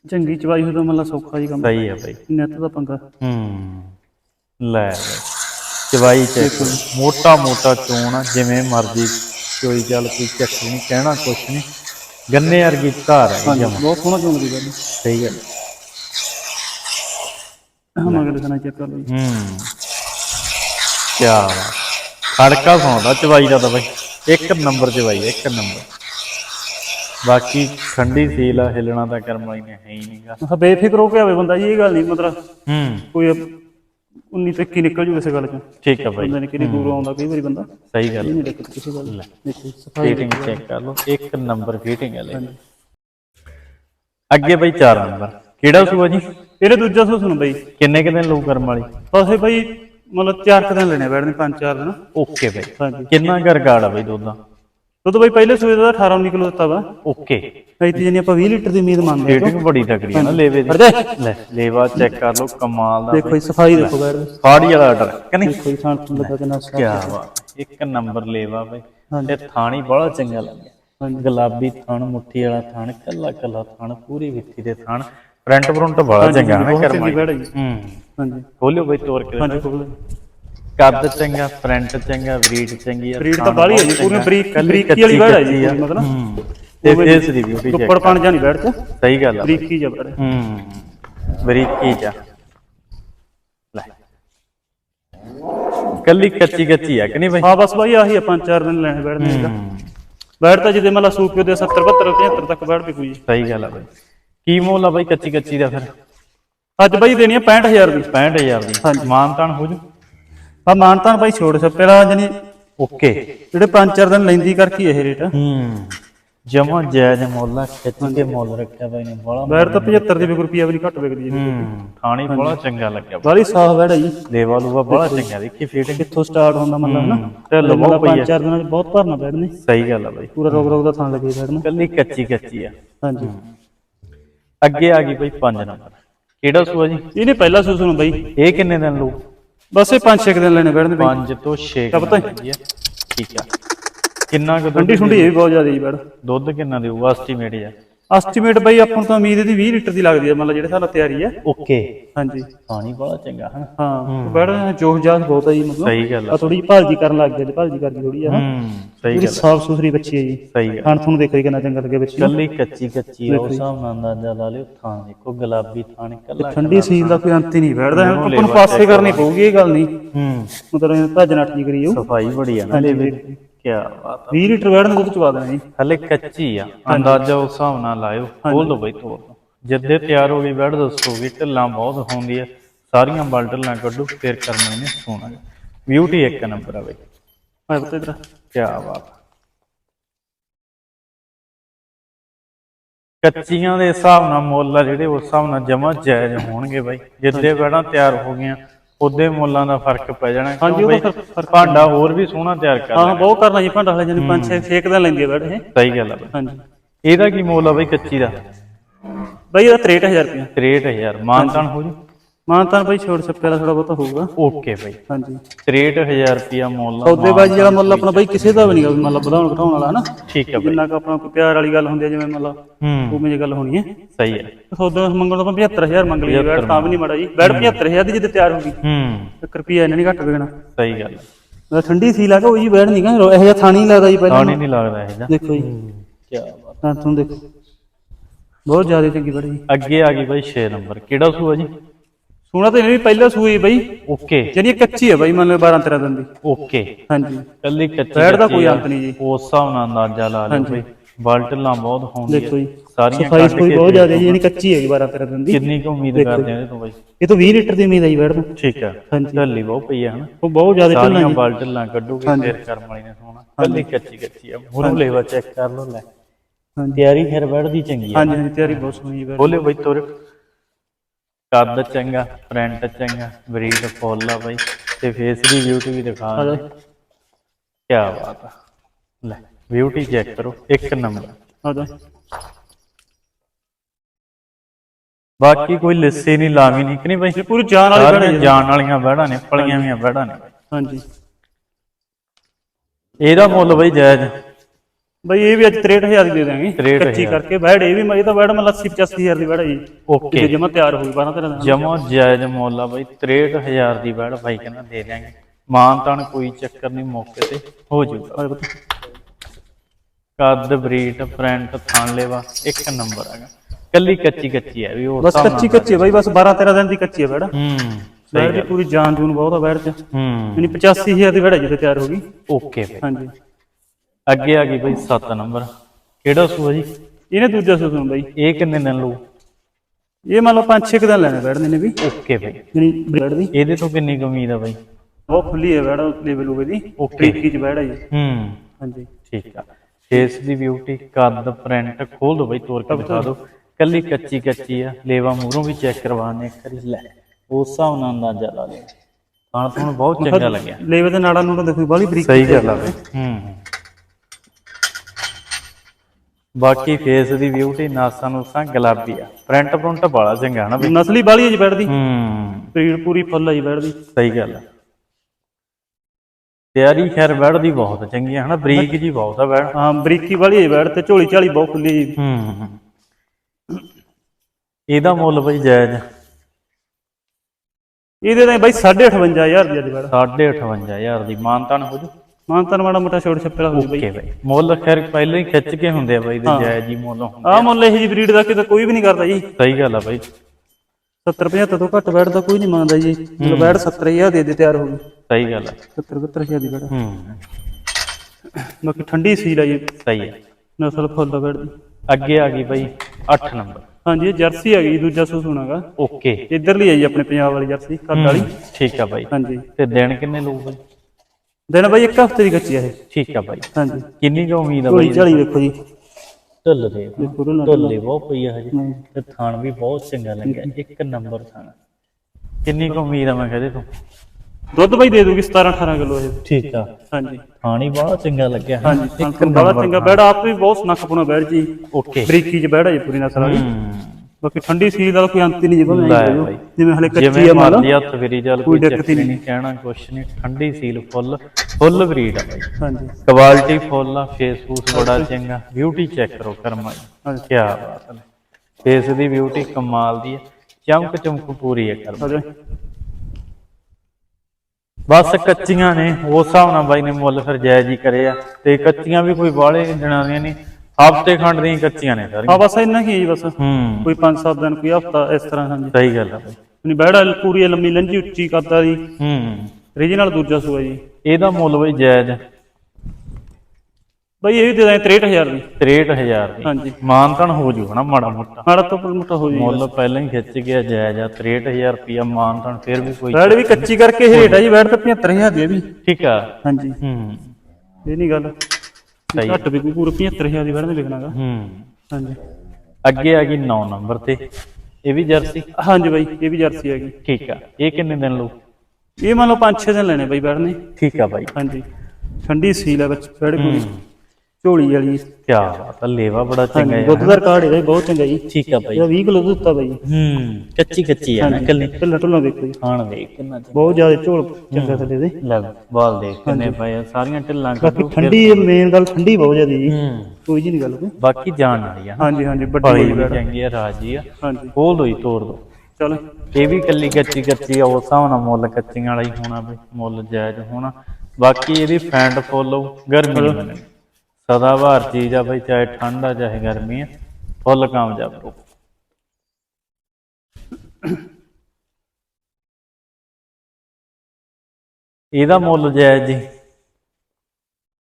ਚੰਗੀ ਚਵਾਈ ਹੋ ਤਾਂ ਮਤਲਬ ਸੌਖਾ ਹੀ ਕੰਮ ਸਹੀ ਹੈ ਬਾਈ। ਨਿੱਤ ਦਾ ਪੰਗਾ। ਹੂੰ ਲੈ ਬਾਈ ਚਵਾਈ ਚੈੱਕ ਮੋਟਾ ਮੋਟਾ ਚੋਣ ਆ, ਜਿਵੇਂ ਮਰਜ਼ੀ ਕੋਈ ਚੱਲ ਕੋਈ ਚੱਕਰ ਨਹੀਂ ਕਹਿਣਾ ਕੁਛ ਨਹੀਂ। ਗੰਨੇ ਵਰਗੀ ਧਾਰ ਹੈ ਹਾਂਜੀ ਜਮਾ। ਬਹੁਤ ਸੋਹਣਾ ਚੋਂਦੀ ਬਾਈ ਸਹੀ ਗੱਲ ਹਾਂ। ਮਗਰ ਦਿਖਣਾ ਚੈੱਕ ਕਰ ਹੂੰ। ਕਿਆ ਖੜਕਾ ਸੌਂਦਾ ਚਵਾਈ ਦਾ ਤਾਂ ਬਾਈ। ਇੱਕ ਨੰਬਰ ਚਵਾਈ ਇੱਕ ਨੰਬਰ। ਬਾਕੀ ਠੰਡੀ ਸੀਲ ਆ ਹਿਲਣਾ ਤਾਂ ਕਰਮ ਵਾਲੀ ਨੇ ਹੈ ਹੀ ਨਹੀਂਗਾ ਹਾਂ ਬੇਫਿਕਰ ਹੋ ਕੇ ਆਵੇ ਬੰਦਾ ਜੀ ਇਹ ਗੱਲ ਨਹੀਂ ਮਤਲਬ ਹੂੰ। ਕੋਈ 19 ਤੱਕ ਹੀ ਨਿਕਲ ਜੂ ਕਿਸੇ ਗੱਲ ਚ। ਠੀਕ ਹੈ ਬਾਈ। ਬੰਦੇ ਨੇ ਦੂਰੋਂ ਆਉਂਦਾ ਕਈ ਵਾਰੀ ਬੰਦਾ। ਸਹੀ ਗੱਲ ਨਹੀਂ ਦਿੱਕਤ ਕਿਸੇ ਗੱਲ ਸਫ਼ਾਈ ਫੀਟਿੰਗ ਚੈੱਕ ਕਰ ਲਓ। ਇੱਕ ਨੰਬਰ ਫੀਟਿੰਗ ਹੈ ਲੈ ਅੱਗੇ ਬਾਈ 4 ਨੰਬਰ। ਕਿਹੜਾ ਸੂਆ ਜੀ? ਇਹਦੇ ਦੂਜਾ ਸੋ ਸੁਣ ਬਾਈ। ਕਿੰਨੇ ਕਿੰਨੇ ਲਊ ਕਰਮ ਵਾਲੀ? ਪਾਸੇ ਬਾਈ ਮਤਲਬ ਚਾਰ ਕੁ ਦਿਨ ਲੈਣੇ ਬੈਠਨੇ ਪੰਜ ਚਾਰ ਦਿਨ। ਓਕੇ ਬਾਈ। ਹਾਂਜੀ। ਕਿੰਨਾ ਕੁ ਰਿਕਾਰਡ ਆ ਬਾਈ ਦੁੱਧ ਦਾ? ਦੁੱਧ ਬਾਈ ਪਹਿਲੇ ਸੂਏ ਦਾ 18 19 ਕਿਲੋ ਦਿੱਤਾ ਵਾ। ਓਕੇ। ਇੱਥੇ ਜਿੰਨੀ ਆਪਾਂ 20 ਲੀਟਰ ਦੀ ਉਮੀਦ ਮੰਨਦੇ ਹਾਂ ਫੀਟਿੰਗ ਬੜੀ ਤਕੜੀ ਹੈ ਨਾ ਲੇਵੇ ਦੀ। ਲੈ ਲੇਵਾ ਚੈੱਕ ਕਰ ਲਓ ਕਮਾਲ ਦਾ ਦੇਖੋ ਜੀ ਸਫ਼ਾਈ ਦੇਖੋ ਬੈਠ ਦੇ ਫਾੜੀ ਵਾਲਾ ਆਰਡਰ ਕਿ ਨਹੀਂ? ਦੇਖੋ ਜੀ ਥਾਂ ਥਾਂ ਲੱਗਾ ਕਿੰਨਾ ਸਾਫ਼। ਕੀ ਬਾਤ ਇੱਕ ਨੰਬਰ ਲੇਵਾ ਬਾਈ। ਤੇ ਥਾਣੀ ਬੜਾ ਚੰਗਾ ਲੱਗਿਆ। ਹਾਂਜੀ। ਗੁਲਾਬੀ ਥਣ ਮੁੱਠੀ ਵਾਲਾ ਥਣ ਕੱਲਾ ਕੱਲਾ ਥਣ ਪੂਰੀ ਵਿੱਥੀ ਦੇ ਥਣ। ਫਰੰਟ ਫਰੰਟ ਬੜਾ ਚੰਗਾ ਬੈਠ ਹੈ ਜੀ ਹੂੰ। ਹਾਂਜੀ। ਖੋਲਿਓ ਬਈ ਤੋਰ ਕੇ ਹਾਂਜੀ ਖੋਲ। ਕੱਦ ਚੰਗਾ ਫਰੰਟ ਚੰਗਾ ਬਰੀਡ ਚੰਗੀ ਆ ਬਰੀਡ ਤਾਂ ਬਾਹਲੀ ਹੈ ਜੀ, ਪੂਰੀ। ਬਰੀਕ- ਬਰੀਕੀ ਵਾਲੀ ਬੈੜ ਹੈ ਜੀ, ਮਤਲਬ। ਹੂੰ। ਤੇ ਫੇਸ ਦੀ ਬਿਊਟੀ ਚੈੱਕ ਉੱਪਰ ਪਾਣ ਜਾਣੀ ਬੈਠ ਚ ਸਹੀ ਗੱਲ ਆ ਬਰੀਕੀ ਜਾ ਬੈਠ ਹੂੰ। ਬਰੀਕੀ ਜਾ ਲੈ। ਕੱਲੀ ਕੱਚੀ ਕੱਚੀ ਆ ਕਿ ਨਹੀਂ ਬਈ? ਹਾਂ ਬਸ ਬਾਈ ਆਹੀ ਆ ਪੰਜ ਚਾਰ ਦਿਨ ਲੈਣੇ ਬੈਠਨੇ ਦਾ ਹੂੰ, ਬੈਠ ਤਾਂ ਜਿਹਦੇ ਮਤਲਬ ਸੂਪਿਓ ਦੇ 70 72 73 ਤੱਕ ਬੈਠ ਵੀ ਕੋਈ। ਸਹੀ ਗੱਲ ਆ ਬਈ। ਕੀ ਮੁੱਲ ਆ ਬਈ ਕੱਚੀ ਕੱਚੀ ਦਾ ਫਿਰ? ਅੱਜ ਬਾਈ ਦੇਣੀ ਆ 65000 ਦੀ। 65000 ਦੀ। ਮਾਨਤਾਨ ਹੋ ਜੂ। ਆ ਮਾਨਤਾਨ ਬਾਈ ਛੋੜ ਸੱਪੇ ਦਾ ਜਾਨੀ ਓਕੇ। ਜਿਹੜੇ ਪੰਜ ਚਾਰ ਦਿਨ ਲੈਂਦੀ ਕਰਕੇ ਇਹ ਰੇਟ। ਹੂੰ। ਜਮਾ ਜਾਇਜ਼ ਮੁੱਲ ਆ ਖਿੱਚ ਕੇ ਮੁੱਲ ਰੱਖਿਆ ਬਾਈ ਨੇ ਬੜਾ ਬੈਠ ਤਾਂ 75 ਦੀ ਰੁਪਿਆ ਵੀ ਘੱਟ ਵਿਕਦੀ ਜੀ ਹੂੰ ਥਾਣੀ ਬੜਾ ਚੰਗਾ ਲੱਗਿਆ ਬਾਲੀ ਸਾਫ਼ ਆ ਜੀ। ਲੇਵਾ ਲੂਵਾ ਬੜਾ ਚੰਗਾ ਦੇਖੀ ਫੀਟਿੰਗ ਕਿੱਥੋਂ ਸਟਾਰਟ ਹੁੰਦਾ ਮਤਲਬ ਨਾ? ਤੇ ਮਤਲਬ ਪਈ ਪੰਜ ਚਾਰ ਦਿਨਾਂ ਚ ਬਹੁਤ ਭਰਨਾ ਬੈਠਨੇ ਸਹੀ ਗੱਲ ਆ ਬਾਈ। ਪੂਰਾ ਰੋਗ ਰੋਗ ਦਾ ਥਾਂ ਲੱਗੇ ਬੈਠਣਾ ਕੱਲੀ ਕੱਚੀ ਕੱਚੀ ਆ। ਹਾਂਜੀ। ਅੱਗੇ ਆ ਗਈ ਬਈ 5 ਨੰਬਰ। ਕਿਹੜਾ ਸੂਆ ਜੀ? ਇਹਨੇ ਪਹਿਲਾ ਸੂਸ ਨੂੰ ਬਾਈ। ਇਹ ਕਿੰਨੇ ਦਿਨ ਲਊ? ਬਸ ਇਹ ਪੰਜ ਛੇ ਕੁ ਦਿਨ ਲੈਣੇ ਬੈਠਨੇ ਬਾਈ। 5 ਤੋਂ 6 ਕਿਆ ਪਤਾ? ਠੀਕ ਆ। ਕਿੰਨਾ ਕੁ ਦੁੱਧ ਠੰਡੀ ਠੁੰਡੀ ਇਹ ਵੀ ਬਹੁਤ ਜ਼ਿਆਦਾ ਜੀ ਬੈਠ। ਦੁੱਧ ਕਿੰਨਾ ਦੇਊ ਐਸਟੀਮੇਟ ਆ ਐਸਟੀਮੇਟ ਬਾਈ ਆਪਾਂ ਨੂੰ ਤਾਂ ਉਮੀਦ ਇਹਦੀ 20 ਲੀਟਰ ਦੀ ਲੱਗਦੀ ਹੈ ਮਤਲਬ ਜਿਹੜੇ ਸਾਡਾ ਤਿਆਰੀ ਹੈ। ਓਕੇ। ਹਾਂਜੀ। ਪਾਣੀ ਬੜਾ ਚੰਗਾ ਹਨ? ਹਾਂ ਬੈਠ ਜੋਸ਼ ਜਾਸ ਬਹੁਤ ਹੈ ਜੀ ਮਤਲਬ। ਸਹੀ ਗੱਲ ਆ। ਥੋੜੀ ਭਾਲਜੀ ਕਰਨ ਲੱਗ ਗਏ ਭਾਲਜੀ ਕਰਦੀ ਥੋੜੀ ਆ ਹੂੰ ਸਹੀ ਗੱਲ ਸਾਫ਼ ਸੁਥਰੀ ਬੱਚੀ ਹੈ ਜੀ। ਸਹੀ ਗੱਲ ਖਾਣ ਤੁਹਾਨੂੰ ਦੇਖੋ ਜੀ ਕਿੰਨਾ ਚੰਗਾ ਲੱਗੇ ਬੱਚੀ। ਕੱਲੀ ਕੱਚੀ ਕੱਚੀ ਉਸ ਹਿਸਾਬ ਨਾਲ ਅੰਦਾਜ਼ਾ ਲਾ ਲਿਓ ਥਾਂ ਦੇਖੋ ਗੁਲਾਬੀ ਥਾਂ ਕੱਲਾ ਠੰਡੀ ਸੀਲ ਦਾ ਕੋਈ ਅੰਤ ਹੀ ਨਹੀਂ ਬੈਠਦਾ ਆਪਾਂ ਨੂੰ ਪਾਸੇ ਕਰਨੀ ਪਊਗੀ ਇਹ ਗੱਲ ਨਹੀਂ। ਹੂੰ। ਮਤਲਬ ਭੱਜ ਨੱਠ ਨਹੀਂ ਕਰੀ ਜਾਊ ਸਫ਼ਾਈ ਬੜੀ ਆ ਨਾ। ਕੀ ਬਾਤ ਆ 20 ਲੀਟਰ ਬੈਠਣ ਦੁੱਧ ਚਵਾ ਦੇਣਾ ਜੀ। ਹਲੇ ਕੱਚੀ ਆ। ਅੰਦਾਜ਼ਾ ਉਸ ਹਿਸਾਬ ਨਾਲ ਲਾਇਓ। ਖੋਲ ਦੋ ਬਈ ਤੋੜ ਦੋ। ਜਿੱਦੇ ਤਿਆਰ ਹੋ ਗਈ ਬੈਠ ਦੱਸੋਗੇ ਢਿੱਲਾਂ ਬਹੁਤ ਹੁੰਦੀ ਆ ਸਾਰੀਆਂ ਬਲ ਢਿੱਲਾਂ ਕੱਢੋ ਫੇਰ ਕਰਨਾ ਇਹਨੇ ਸੋਣਾ ਬਿਊਟੀ ਇੱਕ ਨੰਬਰ ਆ ਬਈ। ਆ ਬਤਾ ਇਧਰ। ਕੀ ਬਾਤ। ਕੱਚੀਆਂ ਦੇ ਹਿਸਾਬ ਨਾਲ ਮੁੱਲ ਆ ਜਿਹੜੇ ਉਸ ਹਿਸਾਬ ਨਾਲ ਜਮਾ ਜਾਇਜ਼ ਹੋਣਗੇ ਬਾਈ। ਜਿੱਦੇ ਬੈੜਾਂ ਤਿਆਰ ਹੋ ਗਈਆਂ ਉਹਦੇ ਮੁੱਲਾਂ ਦਾ ਫ਼ਰਕ ਪੈ ਜਾਣਾ ਹਾਂਜੀ, ਫਰਕ- ਭਾਂਡਾ ਹੋਰ ਵੀ ਸੋਹਣਾ ਤਿਆਰ ਕਰ ਹਾਂ ਬਹੁਤ ਕਰਨਾ ਜੀ ਭਾਂਡਾ ਹਲੇ ਜਾਨੀ ਪੰਜ ਛੇ ਛੇ ਕੁ ਦਿਨ ਲੈਂਦੀ ਹੈ ਇਹ। ਸਹੀ ਗੱਲ ਆ ਹਾਂਜੀ। ਇਹਦਾ ਕੀ ਮੁੱਲ ਆ ਬਾਈ ਕੱਚੀ ਦਾ? ਬਾਈ ਇਹਦਾ 63000 ਰੁਪਏ 63000 ਮਾਨਤਾਨ ਹੋ ਜੂ? ਮਾਨ ਤਾਂ ਭਾਈ ਛੋੜ ਛੱਪੇ ਵਾਲਾ ਥੋੜਾ ਬਹੁਤਾ ਹੋਊਗਾ। ਓਕੇ ਬਾਈ। ਹਾਂਜੀ। 63000 ਰੁਪਿਆ ਮੁੱਲ। ਸੌਦੇਬਾਜ਼ੀ ਵਾਲਾ ਮੁੱਲ ਆਪਣਾ ਬਾਈ ਕਿਸੇ ਦਾ ਵੀ ਨਹੀਂਗਾ ਮਤਲਬ ਵਧਾਉਣ ਘਟਾਉਣ ਵਾਲਾ ਹਨਾ? ਠੀਕ ਹੈ ਜਿੰਨਾ ਕੁ ਆਪਣਾ ਕੋਈ ਪਿਆਰ ਵਾਲੀ ਗੱਲ ਹੁੰਦੀ ਹੈ ਜਿਵੇਂ ਮਤਲਬ ਹੂੰ। ਉਵੇਂ ਜੀ ਗੱਲ ਹੋਣੀ ਹੈ ਸਹੀ ਹੈ ਸੌਦਾ ਮੰਗਣ ਤੋਂ ਆਪਾਂ 75000 ਮੰਗ ਲਈ ਬੈਠ ਤਾਂ ਵੀ ਨਹੀਂ ਮਾੜਾ ਜੀ। ਬੈਠ 75000 ਦੀ ਜਿੱਦ ਤਿਆਰ ਹੋ ਗਈ। ਹੂੰ। 1 ਰੁਪਿਆ ਇਹਨਾਂ ਨਹੀਂ ਘੱਟ ਵੇਣਾ ਸਹੀ ਗੱਲ ਹੈ। ਮੈਂ ਠੰਡੀ ਸੀ ਲਾ ਕੇ ਉਹ ਜੀ ਬੈਠ ਨਹੀਂ ਗਾ। ਇਹੋ ਜਿਹਾ ਥਾਣੀ ਨਹੀਂ ਲੱਗਦਾ ਜੀ ਪਹਿਲਾਂ। ਪਾਣੀ ਨਹੀਂ ਲੱਗਦਾ ਇਹਦਾ ਦੇਖੋ ਜੀ। ਕੀ ਬਾਤ। ਹਾਂ ਤੁਹਾਨੂੰ ਦੇਖੋ। ਬਹੁਤ ਜ਼ਿਆਦਾ ਚੰਗੀ ਬੜੀ। ਅੱਗੇ ਆ ਗਈ ਬਾਈ 6 ਨੰਬਰ। ਕਿਹੜਾ ਸੂਆ ਜੀ? ਸੋਨਾ ਤਾਂ ਵੀ ਪਹਿਲਾਂ ਸੂਈ ਬਈ। ਓਕੇ। ਜਿਹੜੀ ਕੱਚੀ ਹੈ ਬਾਈ ਮੰਨ ਲਓ 12 13 ਦਿਨ ਦੀ। ਓਕੇ। ਹਾਂਜੀ। ਕੱਲੀ ਕੱਚੀ ਬੈੜ ਦਾ ਕੋਈ। ਅੰਤ ਨਹੀਂ ਜੀ। ਉਸ ਹਿਸਾਬ ਨਾਲ ਅੰਦਾਜ਼ਾ ਲਾ ਲਿਓ ਬਈ। ਬਾਲਟਲਾਂ ਬਹੁਤ ਹੁੰਦੀਆਂ ਦੇਖੋ ਜੀ। ਸਾਰੀਆਂ ਸਫ਼ਾਈ ਕੱਢ ਕੋਈ ਕੇ ਬਹੁਤ ਜ਼ਿਆਦਾ ਜੀ। ਜਿਹੜੀ ਕੱਚੀ ਹੈਗੀ 12 13 ਦਿਨ ਦੀ। ਕਿੰਨੀ ਕੁ ਉਮੀਦ ਕਰਦੇ ਆ ਇਹਦੇ ਤੋਂ ਬਾਈ? ਇਹ ਤੋਂ 20 ਲੀਟਰ ਦੀ ਉਮੀਦ ਹੈ ਜੀ ਬੈਠ ਤੋਂ ਠੀਕ ਆ ਹਾਂਜੀ। ਢੱਲੀ ਬਹੁਤ ਪਈ ਆ ਹਨਾ। ਉਹ ਬਹੁਤ ਜ਼ਿਆਦਾ ਢਿੱਲਾ ਸਾਰੀਆਂ ਜੀ। ਬਾਲਟਲਾਂ ਕੱਢੂਗੇ ਫੇਰ ਕਰਮ ਵਾਲੀ ਨੇ ਸੋਣਾ ਕੱਲੀ ਕੱਚੀ ਕੱਚੀ ਆ। ਮੂੰਹ ਲੈਵਾ ਚੈੱਕ ਕਰ ਲਓ ਲੈ। ਹਾਂਜੀ। ਤਿਆਰੀ ਫਿਰ ਬੈਠਦੀ ਚੰਗੀ ਆ। ਹਾਂਜੀ ਹਾਂਜੀ। ਤਿਆਰੀ ਬਹੁਤ ਸੋਹਣੀ ਜੀ। ਬੈਠ ਬੋਲੇ ਬਈ ਤੋਰ ਕੱਦ ਚੰਗਾ ਪ੍ਰਿੰਟ ਚੰਗਾ ਬਰੀਡ ਫੁੱਲ ਆ ਬਾਈ ਤੇ ਫੇਸ ਦੀ ਬਿਊਟੀ ਵੀ ਦਿਖਾ ਜਾ ਕੀ ਬਾਤ ਆ। ਲੈ ਬਿਊਟੀ ਚੈੱਕ ਕਰੋ ਇੱਕ ਨੰਬਰ। ਆ ਜਾ ਬਾਕੀ ਕੋਈ ਲਿੱਸੇ ਨਹੀਂ ਲਾਵੀ ਨਹੀਂ ਕਿ ਨਹੀਂ ਬਾਈ? ਪੂਰੀ ਜਾਨ ਵਾਲੀ ਹੈ ਜਾਣ ਵਾਲੀਆਂ ਬਹਿੜਾਂ ਨੇ ਪਲੀਆਂ ਵੀਆਂ ਬਹਿੜਾਂ ਨੇ। ਹਾਂਜੀ। ਇਹਦਾ ਮੁੱਲ ਬਈ ਜਾਇਜ਼। ਬਈ ਇਹ ਵੀ ਅੱਜ 63000 ਦੀ ਦੇ ਦਾਂਗੇ 63,000 ਕੱਚੀ ਕਰਕੇ ਬੈੜ ਇਹ ਵੀ ਮੈਂ ਇਹ ਤਾਂ ਬੈੜ ਮੈਂ 80 85000 ਦੀ ਬੈੜ ਹੈ ਜੀ। ਓਕੇ। ਜਮਾ ਤਿਆਰ ਹੋਈ 12 13 ਦਿਨ ਜਮਾ ਜਾਇਜ਼ ਮੁੱਲ ਆ ਬਈ 63000 ਦੀ ਬਹਿੜ ਬਾਈ ਕਹਿੰਦਾ ਦੇ ਦਿਆਂਗੇ। ਮਾਨ ਤਾਨ ਕੋਈ ਚੱਕਰ ਨਹੀਂ ਮੌਕੇ ਤੇ ਹੋ ਜਾਊਗਾ। ਆ ਜਾ ਪੁੱਤ। ਕੱਦ ਬਰੀਟ ਪ੍ਰਿੰਟ ਥਣ ਲੈਵਾ ਇੱਕ ਨੰਬਰ ਹੈਗਾ। ਕੱਲੀ ਕੱਚੀ ਕੱਚੀ ਹੈ ਵੀ ਉਸ ਬਸ ਕੱਚੀ ਕੱਚੀ ਹੈ ਬਾਈ ਬਸ 12 13 ਦਿਨ ਦੀ ਕੱਚੀ ਹੈ ਬੈੜ ਹੂੰ ਬੈੜ ਦੀ ਪੂਰੀ ਜਾਨ ਜੂਨ ਬਹੁਤ ਆ ਬੈੜ ਚ। ਹੂੰ। ਯਾਨੀ 85000 ਦੀ ਬੈੜ ਜਿੱਥੇ ਤਿਆਰ ਹੋ ਗਈ। ਓਕੇ ਹਾਂਜੀ। ਅੱਗੇ ਆ ਗਈ ਬਈ 7 ਨੰਬਰ। ਕਿਹੜਾ ਸੂਆ ਜੀ? ਇਹਨੇ ਦੂਜਾ ਸੂਸਨ ਬਾਈ। ਇਹ ਕਿੰਨੇ ਦਿਨ ਲਊ? ਇਹ ਮੰਨ ਲਓ 5-6 ਦਿਨ ਲੈਣੇ ਬੈੜ ਨੇ ਵੀ ਓਕੇ ਬਈ। ਬੈੜ ਦੀ। ਇਹਦੇ ਤੋਂ ਕਿੰਨੀ ਕੁ ਉਮੀਦ ਆ ਬਈ? ਬਹੁਤ ਖੁੱਲੀ ਹੈ ਬੈੜ ਲੈਵਲ ਹੋਵੇ ਦੀ। Okay. ਟ੍ਰਿਕੀ ਚ ਹੈ ਜੀ। ਹੂੰ। ਹਾਂਜੀ। ਠੀਕ ਆ। ਫੇਸ ਦੀ ਬਿਊਟੀ ਕੱਦ ਪ੍ਰਿੰਟ ਖੋਲ ਦੋ ਬਈ ਤੋਰ ਕੇ ਦਿਖਾ ਦਿਓ ਕੱਲੀ ਕੱਚੀ ਕੱਚੀ ਆ। ਲੇਵਾ ਮੂਹਰੋਂ ਵੀ ਚੈੱਕ ਕਰਵਾਣੇ ਇੱਕ ਵਾਰੀ ਲੈ। ਉਸ ਹਿਸਾਬ ਨਾਲ ਅੰਦਾਜ਼ਾ ਲਾ ਲਿਓ। ਖਾਣ ਤੁਹਾਨੂੰ ਬਹੁਤ ਚੰਗਾ ਲੱਗਿਆ। ਲੈਵਲ ਦੇ ਨਾੜਾਂ ਨੂੰ ਦੇਖੋ ਬਾਲੀ ਬਰੀਕ ਸਹੀ ਗੱਲ ਆ ਬਈ। ਹੂੰ। ਬਾਕੀ ਫੇਸ ਦੀ ਬਿਊਟੀ ਨਾਸਾਂ ਨੂਸਾਂ ਗੁਲਾਬੀ ਆ। ਪ੍ਰਿੰਟ ਪ੍ਰਿੰਟ ਬਾਲਾ ਚੰਗਾ ਨਾ ਬਈ। ਨਸਲੀ ਬਾਲੀ ਹੈ ਜੀ ਬੈੜ ਦੀ ਹੂੰ। ਪੀੜ ਪੂਰੀ ਫੁੱਲ ਹੈ ਜੀ ਬੈੜ ਦੀ ਸਹੀ ਗੱਲ ਆ। ਤਿਆਰੀ ਖੈਰ ਬੈੜ ਦੀ ਬਹੁਤ ਚੰਗੀ ਆ ਹਨਾ? ਬਰੀਕ ਜੀ ਬਹੁਤ ਆ ਬੈੜ ਹਾਂ ਬਰੀਕੀ ਵਾਲੀ ਹੈ ਬੈੜ ਤੇ ਝੋਲੀ ਝਾਲੀ ਬਹੁਤ ਖੁੱਲੀ ਹੈ ਜੀ। ਹੂੰ ਇਹਦਾ ਮੁੱਲ ਬਈ ਜਾਇਜ਼। ਇਹਦੇ ਤਾਂ ਬਾਈ 58500 ਦੀ ਅੱਜ ਬੈੜ 58000 ਦੀ। ਮਾਨਤਾਨ ਹੋ ਜੂ। ਮਾਨਤਨ ਮਾੜਾ ਮੋਟਾ ਛੋੜ ਛੱਪੇ ਹੋਈ ਬਾਈ ਓਕੇ ਬਈ। ਮੁੱਲ ਖੈਰ ਪਹਿਲਾਂ ਹੀ ਖਿੱਚ ਕੇ ਹੁੰਦੇ ਆ ਬਈ ਦੇ ਜਾਇਜ਼ ਹੀ ਮੁੱਲ ਹੁੰਦੇ ਆਹ ਮੁੱਲ ਇਹ ਜੀ ਬਰੀਡ ਦਾ ਕਿਤੇ ਕੋਈ ਵੀ ਨਹੀਂ ਕਰਦਾ ਜੀ। ਸਹੀ ਗੱਲ ਆ ਬਈ। 70 75 ਤੋਂ ਘੱਟ ਬੈੜ ਦਾ ਕੋਈ ਨਹੀਂ ਮੰਗਦਾ ਜੀ। ਮਤਲਬ ਬੈੜ 70000 ਦੇ ਦੇ ਤਿਆਰ ਹੋ ਗਈ। ਸਹੀ ਗੱਲ ਆ। 70 72000 ਦੀ ਬੈੜ ਹੂੰ। ਬਾਕੀ ਠੰਡੀ ਸੀਲ ਆ ਜੀ। ਸਹੀ ਹੈ ਨਸਲ ਫੁੱਲ ਆ ਦੀ। ਅੱਗੇ ਆ ਗਈ ਬਈ 8 ਨੰਬਰ। ਹਾਂਜੀ ਇਹ ਜਰਸੀ ਹੈਗੀ ਜੀ, ਦੂਜਾ ਸੂਸ ਹੋਣਾਗਾ। ਓਕੇ। ਇਧਰਲੀ ਹੈ ਜੀ ਆਪਣੇ ਪੰਜਾਬ ਵਾਲੀ ਜਰਸੀ ਕੱਦ ਵਾਲੀ। ਠੀਕ ਆ ਬਾਈ। ਹਾਂਜੀ। ਤੇ ਦਿਨ ਕਿੰਨੇ ਲਊ ਬਈ? ਦਿਨ ਬਾਈ ਇੱਕ ਹਫ਼ਤੇ ਦੀ ਕੱਚੀ ਆ ਇਹ। ਠੀਕ ਆ ਬਾਈ। ਹਾਂਜੀ। ਕਿੰਨੀ ਕੁ ਉਮੀਦ ਆ ਬਾਈ? ਝਾਲੀ ਵੇਖੋ ਜੀ। ਢੁੱਲ ਦੇ। ਨਾਲ ਢੁੱਲੇ ਬਹੁਤ ਪਈ ਆ ਹਜੇ। ਤੇ ਥਾਣ ਵੀ ਬਹੁਤ ਚੰਗਾ ਲੱਗਿਆ। ਇੱਕ ਨੰਬਰ ਥਾਣ। ਕਿੰਨੀ ਕੁ ਉਮੀਦ ਆ ਮੈਂ ਕਹਦੇ ਤੂੰ ਦੁੱਧ ਬਾਈ ਦੇ ਦੂਗੀ 17 18 ਕਿਲੋ ਇਹ। ਠੀਕ ਆ। ਹਾਂਜੀ। ਥਾਣ ਹੀ ਬਹੁਤ ਚੰਗਾ ਲੱਗਿਆ। ਹਾਂਜੀ ਇੱਕ ਬੜਾ ਚੰਗਾ। ਬੈੜ ਆਪ ਵੀ ਬਹੁਤ ਨੱਕ ਪੁਣਾ ਬੈੜ ਜੀ। ਓਕੇ। ਬਰੀਕੀ ਚ ਬੈੜ ਜੀ ਪੂਰੀ ਨਸਲ ਵਾਲੀ ਹੂੰ। ਬਾਕੀ ਠੰਡੀ ਸੀਲ ਦਾ ਕੋਈ ਅੰਤ ਹੀ ਨਹੀਂ ਜਿਵੇਂ ਲੈ ਐਂ ਕਹਿ ਬਾਈ। ਜਿਵੇਂ ਹਲੇ ਕੱਚੀ ਜਿਵੇਂ ਆ ਹੱਥ ਫੇਰੀ ਚੱਲ ਕੋਈ ਕੋਈ ਦਿੱਕਤ ਚੱਕਰ ਹੀ ਨਹੀਂ। ਨਹੀਂ। ਕਹਿਣਾ ਕੁਛ ਨਹੀਂ ਠੰਡੀ ਸੀਲ ਫੁੱਲ ਫੁੱਲ ਬਰੀਡ ਆ ਬਾਈ। ਹਾਂਜੀ। ਕੁਆਲਿਟੀ ਫੁੱਲ ਆ ਫੇਸ ਫੂਸ ਬੜਾ ਚੰਗਾ ਬਿਊਟੀ ਚੈੱਕ ਕਰੋ ਕਰਮਾ ਜੀ ਹਾਂਜੀ। ਕੀ ਬਾਤ ਹੈ ਫੇਸ ਦੀ ਬਿਊਟੀ ਕਮਾਲ ਦੀ ਹੈ ਚਮਕ ਚਮਕ ਪੂਰੀ ਹੈ ਕਰਮ ਹਾਂਜੀ ਬਸ ਕੱਚੀਆਂ ਨੇ ਉਸ ਹਿਸਾਬ ਨਾਲ ਬਾਈ ਨੇ ਮੁੱਲ ਫਿਰ ਜਾਇਜ਼ ਹੀ ਕਰੇ ਆ ਤੇ ਕੱਚੀਆਂ ਵੀ ਕੋਈ ਬਾਹਲੇ ਦਿਨਾਂ ਦੀਆਂ ਨਹੀਂ। ਹਫ਼ਤੇ ਖੰਡ ਦੀਆਂ ਕੱਚੀਆਂ ਨੇ ਸਾਰੀਆਂ। ਹਾਂ ਬਸ ਇੰਨਾ ਹੀ ਹੈ ਜੀ ਬਸ। ਹੂੰ। ਕੋਈ 5-7 ਦਿਨ ਕੋਈ ਹਫਤਾ ਇਸ ਤਰ੍ਹਾਂ ਹਾਂਜੀ। ਸਹੀ ਗੱਲ ਆ ਬਾਈ ਨਹੀਂ ਬੈੜਾ ਪੂਰੀ ਲੰਮੀ ਲੰਜੀ ਉੱਚੀ ਕਰਦਾ ਜੀ। ਹੂੰ। ਰੀਜਨਲ ਦੂਜਾ ਸੂਆ ਜੀ। ਇਹਦਾ ਮੁੱਲ ਬਈ ਜਾਇਜ਼ ਬਾਈ ਇਹ ਵੀ ਦੇ ਦਾਂ 63000 ਦੀ। 63000 ਦੀ। ਹਾਂਜੀ। ਮਾਨਤਨ ਹੋ ਜੂ ਹਨਾ ਮਾੜਾ ਮੋਟਾ। ਮਾੜਾ ਤੋਂ ਮੋਟਾ ਹੋ ਜੀ ਮੁੱਲ ਪਹਿਲਾਂ ਹੀ ਖਿੱਚ ਗਿਆ ਜਾਇਜ਼ ਆ। 63000 ਰੁਪਿਆ ਮਾਨਤਨ ਫਿਰ ਵੀ ਕੋਈ ਬੈੜ ਵੀ ਕੱਚੀ ਕਰਕੇ ਇਹ ਰੇਟ ਆ ਜੀ ਬੈੜ ਤਾਂ 75000 ਦੀ ਵੀ। ਠੀਕ ਆ। ਹਾਂਜੀ। ਹੂੰ। ਇਹ ਨਹੀਂ ਗੱਲ। ਸਹੀ ਘੱਟ ਵੀ ਕੋਈ ਪੂਰਾ 75000 ਦੀ ਬੈੜ ਨਹੀਂ ਵਿਕਣਾਗਾ ਹੂੰ। ਹਾਂਜੀ। ਅੱਗੇ ਆ ਗਈ 9 ਨੰਬਰ ਤੇ। ਇਹ ਵੀ ਜਰਸੀ? ਹਾਂਜੀ ਬਾਈ ਇਹ ਵੀ ਜਰਸੀ ਹੈਗੀ। ਠੀਕ ਆ। ਇਹ ਕਿੰਨੇ ਦਿਨ ਲਊ? ਇਹ ਮੰਨ ਲਓ 5-6 ਦਿਨ ਲੈਣੇ ਬਾਈ ਬੈੜ ਨੇ ਠੀਕ ਆ ਬਾਈ। ਹਾਂਜੀ। ਠੰਡੀ ਸੀਲ ਹੈ ਵਿੱਚ ਬੈੜ ਕੋਲ ਝੋਲੀ ਵਾਲੀ ਕੀ ਬਾਤ ਆ ਲੇਵਾ ਬੜਾ ਚੰਗਾ ਹਾਂਜੀ ਹੈ ਦੁੱਧ ਦਾ ਰਿਕਾਰਡ ਵੀ ਬਹੁਤ ਚੰਗਾ ਜੀ। ਠੀਕ ਆ ਬਾਈ। ਇਹਦਾ 20 ਕਿਲੋ ਦੁੱਧ ਦਿੱਤਾ ਬਾਈ। ਹੂੰ ਕੱਚੀ ਕੱਚੀ ਆ ਨਾ ਕੱਲੀ ਢਿੱਲਾ ਢੁੱਲਾ ਦੇਖੋ ਜੀ। ਖਾਣ ਵੇਖ ਕਿੰਨਾ ਚੰਗਾ। ਬਹੁਤ ਜ਼ਿਆਦਾ ਝੋਲ ਚੰਗਾ ਥੱਲੇ ਦੇ ਲੈ ਬਾਲ ਦੇਖ ਕਿੰਨੇ ਪਏ ਆ ਸਾਰੀਆਂ ਢਿੱਲਾਂ ਬਾਕੀ ਕੱਢੋ ਠੰਡੀ ਮੇਨ ਗੱਲ ਠੰਡੀ ਬਹੁਤ ਜ਼ਿਆਦਾ ਜੀ। ਹੂੰ। ਕੋਈ ਜੀ ਨਹੀਂ ਗੱਲ ਕੋਈ। ਬਾਕੀ ਜਾਣ ਵਾਲੀ ਆ ਹਾਂਜੀ ਹਾਂਜੀ ਵੱਡੀ ਬੜੀ ਹੋਈ ਵੀ ਬੈਠ ਚੰਗੀ ਆ ਰਾਜੀ ਆ। ਹਾਂਜੀ। ਖੋਲ ਦੋ ਹੀ ਤੋੜ ਦੋ। ਚਲੋ। ਇਹ ਵੀ ਕੱਲੀ ਕੱਚੀ ਕੱਚੀ ਆ ਉਸ ਹਿਸਾਬ ਨਾਲ ਮੁੱਲ ਕੱਚੀਆਂ ਵਾਲਾ ਹੀ ਹੋਣਾ ਵੀ ਮੁੱਲ ਜਾਇਜ਼ ਹੋਣਾ। ਬਾਕੀ ਇਹਦੀ ਫੈਂਡ ਫੁੱਲ ਗਰਮੀ ਨਹੀਂ ਮੰਨਣੀ ਸਦਾਬਹਾਰ ਚੀਜ਼ ਆ ਬਈ ਚਾਹੇ ਠੰਡ ਆ ਚਾਹੇ ਗਰਮੀ ਆ ਫੁੱਲ ਕਾਮਯਾਬ ਰਹੂ। ਇਹਦਾ ਮੁੱਲ ਜਾਇਜ਼ ਜੀ?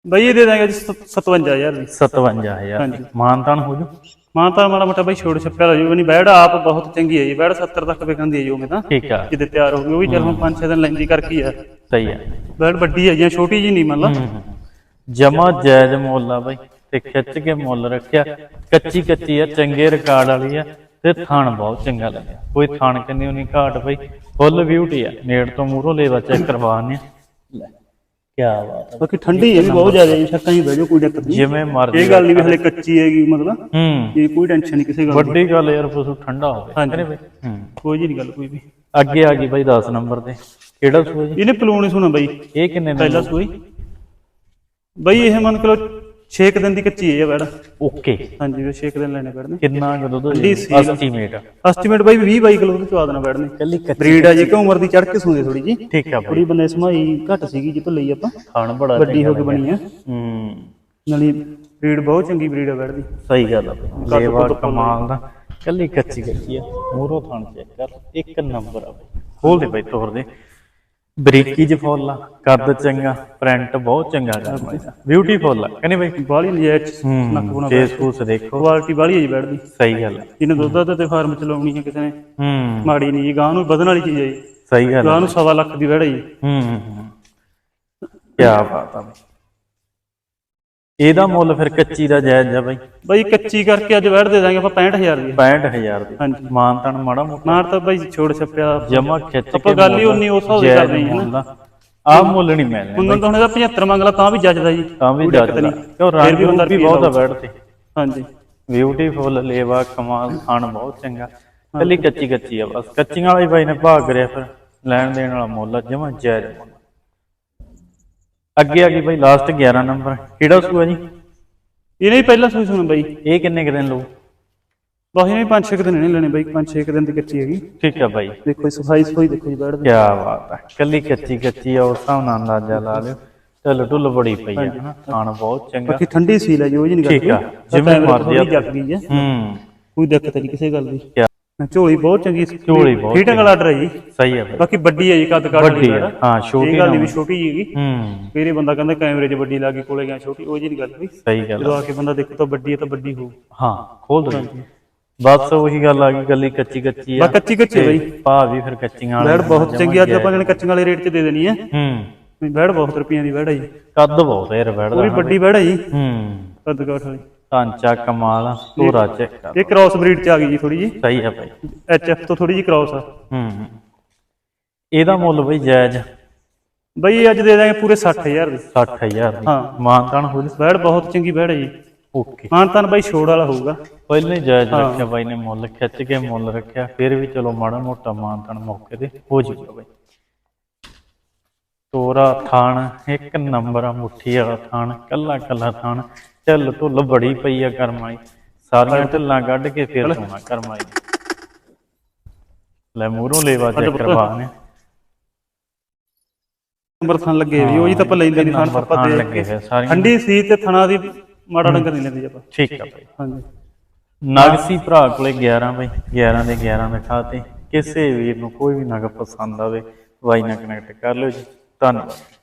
ਬਾਈ ਇਹ ਦੇ ਦਾਂਗੇ ਜੀ 57000 ਦੀ 57000 ਹਾਂਜੀ। ਮਾਨਤਾਨ ਹੋ ਜੂ। ਮਾਂ ਤਾਂ ਮਾੜਾ ਮੋਟਾ ਬਾਈ ਛੋੜ ਛੱਪਿਆ ਹੋ ਜੂ ਨਹੀਂ ਬੈੜ ਆਪ ਬਹੁਤ ਚੰਗੀ ਹੈ ਜੀ ਬੈੜ 70 ਤੱਕ ਵਿਕਣਦੀ ਹੈ ਜੀ ਉਵੇਂ ਤਾਂ। ਠੀਕ ਆ। ਜਿੱਦੇ ਤਿਆਰ ਹੋ ਗਈ ਉਹ ਵੀ ਚਲ ਹੁਣ 5-6 ਦਿਨ ਲੈਂਦੀ ਕਰਕੇ ਆ। ਸਹੀ ਆ। ਬੈੜ ਵੱਡੀ ਹੈ ਜਾਂ ਛੋਟੀ ਜੀ ਨਹੀਂ ਮੰਨ ਲਾ। ਜਮਾ ਜਾਇਜ਼ ਮੁੱਲ ਆ ਬਈ ਤੇ ਖਿੱਚ ਕੇ ਮੁੱਲ ਰੱਖਿਆ। ਕੱਚੀ ਕੱਚੀ ਆ ਚੰਗੇ ਰਿਕਾਰਡ ਵਾਲੀ ਆ ਤੇ ਥਣ ਬਹੁਤ ਚੰਗਾ ਲੱਗਿਆ। ਕੋਈ ਥਣ ਕੰਨੀ ਨਹੀਂ ਘਾਟ ਬਈ। ਫੁੱਲ ਬਿਊਟੀ ਆ ਨੇੜ ਤੋਂ ਮੂਹਰੋਂ ਲੈਵਾ ਚੈੱਕ ਕਰਵਾਣੇ ਲੈ ਕੀ ਬਾਤ ਆ। ਬਾਕੀ ਠੰਡੀ ਹੈ ਵੀ ਬਹੁਤ ਜ਼ਿਆਦਾ ਜੀ ਛੱਕਾਂ ਹੀ ਬਹਿ ਜਾਓ ਕੋਈ ਦਿੱਕਤ ਨਹੀਂ। ਜਿਵੇਂ ਮਰਜ਼ੀ ਇਹ ਗੱਲ ਨਹੀਂ ਵੀ ਹਲੇ ਕੱਚੀ ਹੈਗੀ ਮਤਲਬ। ਹੂੰ। ਇਹ ਕੋਈ ਟੈਨਸ਼ਨ ਨਹੀਂ ਕਿਸੇ ਗੱਲ ਦੀ। ਵੱਡੀ ਗੱਲ ਯਾਰ ਪਸ਼ੂ ਠੰਡਾ ਹੋਵੇ। ਕਹਿੰਦੇ ਬਈ? ਹੂੰ। ਕੋਈ ਜੀ ਨਹੀਂ ਗੱਲ ਕੋਈ ਵੀ। ਅੱਗੇ ਆ ਗਈ ਬਈ 10 ਨੰਬਰ ਤੇ। ਕਿਹੜਾ ਜੀ? ਇਹਨੇ ਪਲੂਣ ਸੁਣਾ ਬਾਈ। ਇਹ ਕਿੰਨੇ ਦਿਨ ਪਹਿਲਾ ਸੂਈ ਬਾਈ ਇਹ ਮੰਨ ਕੇ ਲੋ 6 ਦਿਨ ਦੀ ਕੱਚੀ ਹੈ ਬੈੜ ਓਕੇ। ਹਾਂਜੀ ਵੀ 6 ਦਿਨ ਲੈਣੇ ਪੈਣਗੇ ਕਿੰਨਾ ਕੁ ਦੁੱਧ ਠੰਡੀ। ਐਸਟੀਮੇਟ ਐਸਟੀਮੇਟ ਬਾਈ 20 22 ਕਿਲੋ ਦੁੱਧ ਚਵਾ ਦੇਣਾ ਬੈੜ ਨੇ। ਕੱਲੀ ਕੱਚੀ ਬਰੀਡ ਆ ਜੀ ਕਿ ਉਮਰ ਦੀ ਚੜ ਕੇ ਸੂਏ ਥੋੜੀ ਜੀ। ਠੀਕ ਆ ਥੋੜੀ ਬੰਦੇ ਸਮਾਈ ਘੱਟ ਸੀਗੀ ਜਿੱਤੋਂ ਲਈ ਆਪਾਂ। ਖਾਣ ਬੜਾ ਵੱਡੀ ਹੋ ਕੇ ਬਣੀ ਆ। ਹੂੰ। ਨਾਲੇ ਬਰੀਡ ਬਹੁਤ ਚੰਗੀ ਬਰੀਡ ਆ ਬੈੜ ਦੀ। ਸਹੀ ਗੱਲ ਆ ਬਈ। ਲੇਵਾ ਕਮਾਲ ਦਾ। ਕੱਲੀ ਕੱਚੀ ਕੱਚੀ ਆ। ਮੂਰੋਂ ਥਣ ਚੈੱਕ ਕਰ। ਇੱਕ ਨੰਬਰ ਆ ਬਈ। ਖੋਲ ਦੇ ਬਈ ਤੋਰ ਦੇ। ਬਰੀਕੀ ਚ ਫੁੱਲ ਆ ਕੱਦ ਚੰਗਾ ਪ੍ਰਿੰਟ ਬਹੁਤ ਚੰਗਾ ਕਰਮਾ ਇਹਦਾ ਬਿਊਟੀਫੁੱਲ ਆ। ਕਹਿੰਦੇ ਬਈ ਬਾਲੀ ਨਜਾਇਜ਼ ਨੱਕ ਬੁਣਾ ਫੇਸ ਫੂਸ ਦੇਖੋ। ਕੁਆਲਿਟੀ ਬਾਲੀ ਹੈ ਜੀ ਬੈੜ ਦੀ ਸਹੀ ਗੱਲ ਆ। ਜਿਹਨੇ ਦੁੱਧ ਦਾ ਤੇ ਫਾਰਮ ਚ ਲਾਉਣੀ ਹੈ ਕਿਸੇ ਨੇ ਹੂੰ। ਮਾੜੀ ਨਹੀਂ ਜੀ ਗਾਂ ਨੂੰ ਵਧਣ ਵਾਲੀ ਚੀਜ਼ ਹੈ ਜੀ। ਸਹੀ ਗੱਲ ਆ ਗਾਂ ਨੂੰ ਸਵਾ ਲੱਖ ਦੀ ਬੈੜ ਹੈ ਜੀ। ਹੂੰ ਹੂੰ, ਹੂੰ। ਕੀ ਬਾਤ ਆ ਬਈ। ਇਹਦਾ ਮੁੱਲ ਫਿਰ ਕੱਚੀ ਦਾ ਜਾਇਜ਼ ਆ ਬਈ। ਬਾਈ ਕੱਚੀ ਕਰਕੇ ਅੱਜ ਬੈੜ ਦੇ ਦਾਂਗੇ ਆਪਾਂ 65000 ਦੀ 65000 ਦੀ। ਹਾਂਜੀ। ਮਾਨਤਨ ਮਾੜਾ ਮੋਟਾ। ਮਾਰ ਤਾਂ ਬਾਈ ਛੋੜ ਛੱਪਿਆ। ਜਮਾ ਖਿੱਚ ਆਪਾਂ ਗੱਲ ਹੀ ਉਨੀ ਉਸ ਹਿਸਾਬ ਦੀ ਹਾਂ ਨਾ। ਆ। ਮੁੱਲ ਨਹੀਂ ਮਿਲਣੇ ਹੁਣ ਤਾਂ ਹੁਣ ਇਹਦਾ 75 ਮੰਗ ਲਾ ਤਾਂ ਵੀ ਜੱਜਦਾ ਜੀ। ਤਾਂ ਵੀ ਜੱਜਦਾ ਨਹੀਂ। ਕਿਉਂ ਰੰਗ ਵੀ ਬਹੁਤ ਆ। ਬੈਠ ਤੇ। ਹਾਂਜੀ। ਬਿਊਟੀਫੁਲ ਲੇਵਾ ਕਮਾਲ ਖਾਣ ਬਹੁਤ ਚੰਗਾ। ਕੱਲੀ ਕੱਚੀ ਕੱਚੀ ਆ ਬਸ। ਕੱਚੀਆਂ ਵਾਲਾ ਬਾਈ ਨੇ ਭਾਗ ਕਰਿਆ ਫਿਰ। ਲੈਣ ਦੇਣ ਵਾਲਾ ਮੁੱਲ ਜਮਾ ਜਾਇਜ਼ ਮੁੱਲ ਅੱਗੇ ਆ ਗਈ ਬਾਈ ਲਾਸਟ 11 ਨੰਬਰ ਕਿਹੜਾ ਸੂਆ ਜੀ? ਇਹਨੇ ਹੀ ਪਹਿਲਾਂ ਸੋਚ ਸੁਣ ਬਾਈ। ਇਹ ਕਿੰਨੇ ਕੁ ਦਿਨ ਲਊ? ਬਾਹੀ ਨੇ 5-6 ਦਿਨ ਨਹੀਂ ਲੈਣੇ ਬਾਈ 5-6 ਦਿਨ ਦੀ ਕੱਚੀ ਹੈਗੀ। ਠੀਕ ਆ ਬਾਈ। ਦੇਖੋ ਸਫ਼ਾਈ ਸਫ਼ਾਈ ਦੇਖੋ ਜੀ ਦੀ ਕਿਆ ਬਾਤ ਹੈ ਕੱਲੀ ਕੱਚੀ ਕੱਚੀ ਆ ਉਸ ਹਿਸਾਬ ਨਾਲ ਅੰਦਾਜ਼ਾ ਲਾ ਲਿਓ। ਢਿੱਲ ਢੁੱਲ ਬੜੀ ਪਈ ਹਨਾ। ਖਾਣ ਬਹੁਤ ਚੰਗਾ। ਬਾਕੀ ਠੰਡੀ ਸੀਲ ਹੈ ਜੀ ਉਹ ਜੀ ਨਹੀਂ ਠੀਕ ਆ, ਜਿਵੇਂ ਮਰਜ਼ੀ ਆ। ਜੱਗ ਗਈ ਹੈ। ਹੂੰ। ਕੋਈ ਦਿੱਕਤ ਨਹੀਂ ਕਿਸੇ ਗੱਲ ਦੀ। ਝੋਲੀ ਬਹੁਤ ਚੰਗੀ ਝੋਲੀ ਬਹੁਤ ਫੀਟਿੰਗ ਵਾਲਾ ਹੈ ਜੀ। ਸਹੀ ਬਾਈ। ਬਾਕੀ ਵੱਡੀ ਹੈ ਜੀ ਕੱਦ ਕਾਠ ਵੱਡੀ ਹਾਂ। ਛੋਟੀ ਇਹ ਗੱਲ ਨਹੀਂ ਵੀ ਛੋਟੀ ਹੈਗੀ। ਹੂੰ। ਫਿਰ ਇਹ ਬੰਦਾ ਕਹਿੰਦਾ ਕੈਮਰੇ 'ਚ ਵੱਡੀ ਲਾ ਕੇ ਕੋਲੇ ਗਿਆ ਛੋਟੀ ਉਹ ਜੀ ਨਹੀਂ ਗੱਲ ਵੀ ਸਹੀ ਗੱਲ ਜਦੋਂ ਆ ਕੇ ਬੰਦਾ ਦੇਖੋ ਤਾਂ ਵੱਡੀ ਹੈ ਤਾਂ ਵੱਡੀ ਹੋਊ। ਹਾਂ ਖੋਲ ਦੋ ਜੀ। ਬਸ ਉਹੀ ਗੱਲ ਆ ਗਈ ਗੱਲੀ ਕੱਚੀ ਕੱਚੀ ਆ ਬਾ ਕੱਚੀ ਕੱਚੀ ਬਾਈ। ਭਾ ਵੀ ਫਿਰ ਕੱਚੀਆਂ ਵਾਲੇ ਬੈੜ ਬਹੁਤ ਚੰਗੀ ਅੱਜ ਆਪਾਂ ਜਣੇ ਕੱਚੀਆਂ ਵਾਲੇ ਰੇਟ 'ਚ ਦੇ ਦੇਣੀ ਹੈ। ਹੂੰ। ਬੈੜ ਬਹੁਤ ਰੁਪਈਆਂ ਦੀ ਬੈੜ ਹੈ ਜੀ। ਕੱਦ ਬਹੁਤ ਹੈ ਰਬੜ ਪੂਰੀ ਦਾ ਵੱਡੀ ਬੈੜ ਹੈ ਜੀ। ਹੂੰ। ਕੱਦ ਕਾਠ ਵਾਲੀ। ਢਾਂਚਾ ਕਮਾਲ ਪੂਰਾ ਚੈੱਕ ਕਰ ਇਹ ਕ੍ਰਾਸ ਬਰੀਡ 'ਚ ਆ ਗਈ ਜੀ ਥੋੜੀ ਜੀ ਸਹੀ ਆ ਬਾਈ ਐਚ ਐਫ ਤੋਂ ਥੋੜੀ ਜੀ ਕ੍ਰਾਸ ਆ। ਹੂੰ ਹੂੰ। ਇਹਦਾ ਮੁੱਲ ਬਈ ਜਾਇਜ਼। ਬਈ ਅੱਜ ਦੇ ਦਾਂਗੇ ਪੂਰੇ 60000 ਦੀ। 60000 ਦੀ। ਹਾਂ। ਮਾਨਤਾਨ ਹੋ ਜੂ ਬੈੜ ਬਹੁਤ ਚੰਗੀ ਬੈੜ ਹੈ ਜੀ। ਓਕੇ। ਮਾਨਤਾਨ ਬਾਈ ਛੋੜ ਵਾਲਾ ਹੋਊਗਾ। ਪਹਿਲਾਂ ਹੀ ਜਾਇਜ਼ ਰੱਖਿਆ ਬਾਈ ਨੇ ਮੁੱਲ ਖਿੱਚ ਕੇ ਮੁੱਲ ਰੱਖਿਆ। ਫਿਰ ਵੀ ਚਲੋ ਮਾੜਾ ਮੋਟਾ ਮਾਨਤਾਨ ਮੌਕੇ ਤੇ ਹੋ ਜੂਗਾ ਬਾਈ। ਤੋਰਾ ਥਾਣ ਇੱਕ ਨੰਬਰ ਆ ਮੁੱਠੀ ਵਾਲਾ ਥਾਣ ਕੱਲਾ ਕੱਲਾ ਥਾਣ। ਢਿੱਲ ਢੁੱਲ ਬੜੀ ਪਈ ਆ ਕਰਮਾਈ ਸਾਰੀਆਂ ਢਿੱਲਾਂ ਕੱਢ ਕੇ ਫਿਰ ਸੋਣਾ ਕਰਮਾਈ ਲੈ ਮੂਹਰੋਂ ਲੇਵਾ ਚੈੱਕ ਕਰਵਾ ਨੇ। ਨੰਬਰ ਥਣ ਲੱਗੇ ਵੀ ਉਹ ਤਾਂ ਆਪਾਂ ਲੈਂਦੇ ਨਹੀਂ ਥਣ ਆਪਾਂ ਦੇ ਲੱਗੇ ਹੋਏ ਸਾਰੀਆਂ। ਠੰਡੀ ਸੀ ਤੇ ਥਣਾ ਦੀ ਮਾੜਾ ਡੰਗਰ ਨਹੀਂ ਲੈਂਦੇ ਆਪਾਂ। ਠੀਕ ਆ ਬਾਈ ਹਾਂਜੀ। ਨਗਸੀ ਭਰਾ ਕੋਲੇ 11 ਬਈ 11 ਦੇ 11 ਦਿਖਾ ਤੇ ਕਿਸੇ ਵੀਰ ਨੂੰ ਕੋਈ ਵੀ ਨਗ ਪਸੰਦ ਆਵੇ ਬਾਈ ਨਾਲ ਕਨੈਕਟ ਕਰ ਲਿਓ ਜੀ। ਧੰਨਵਾਦ।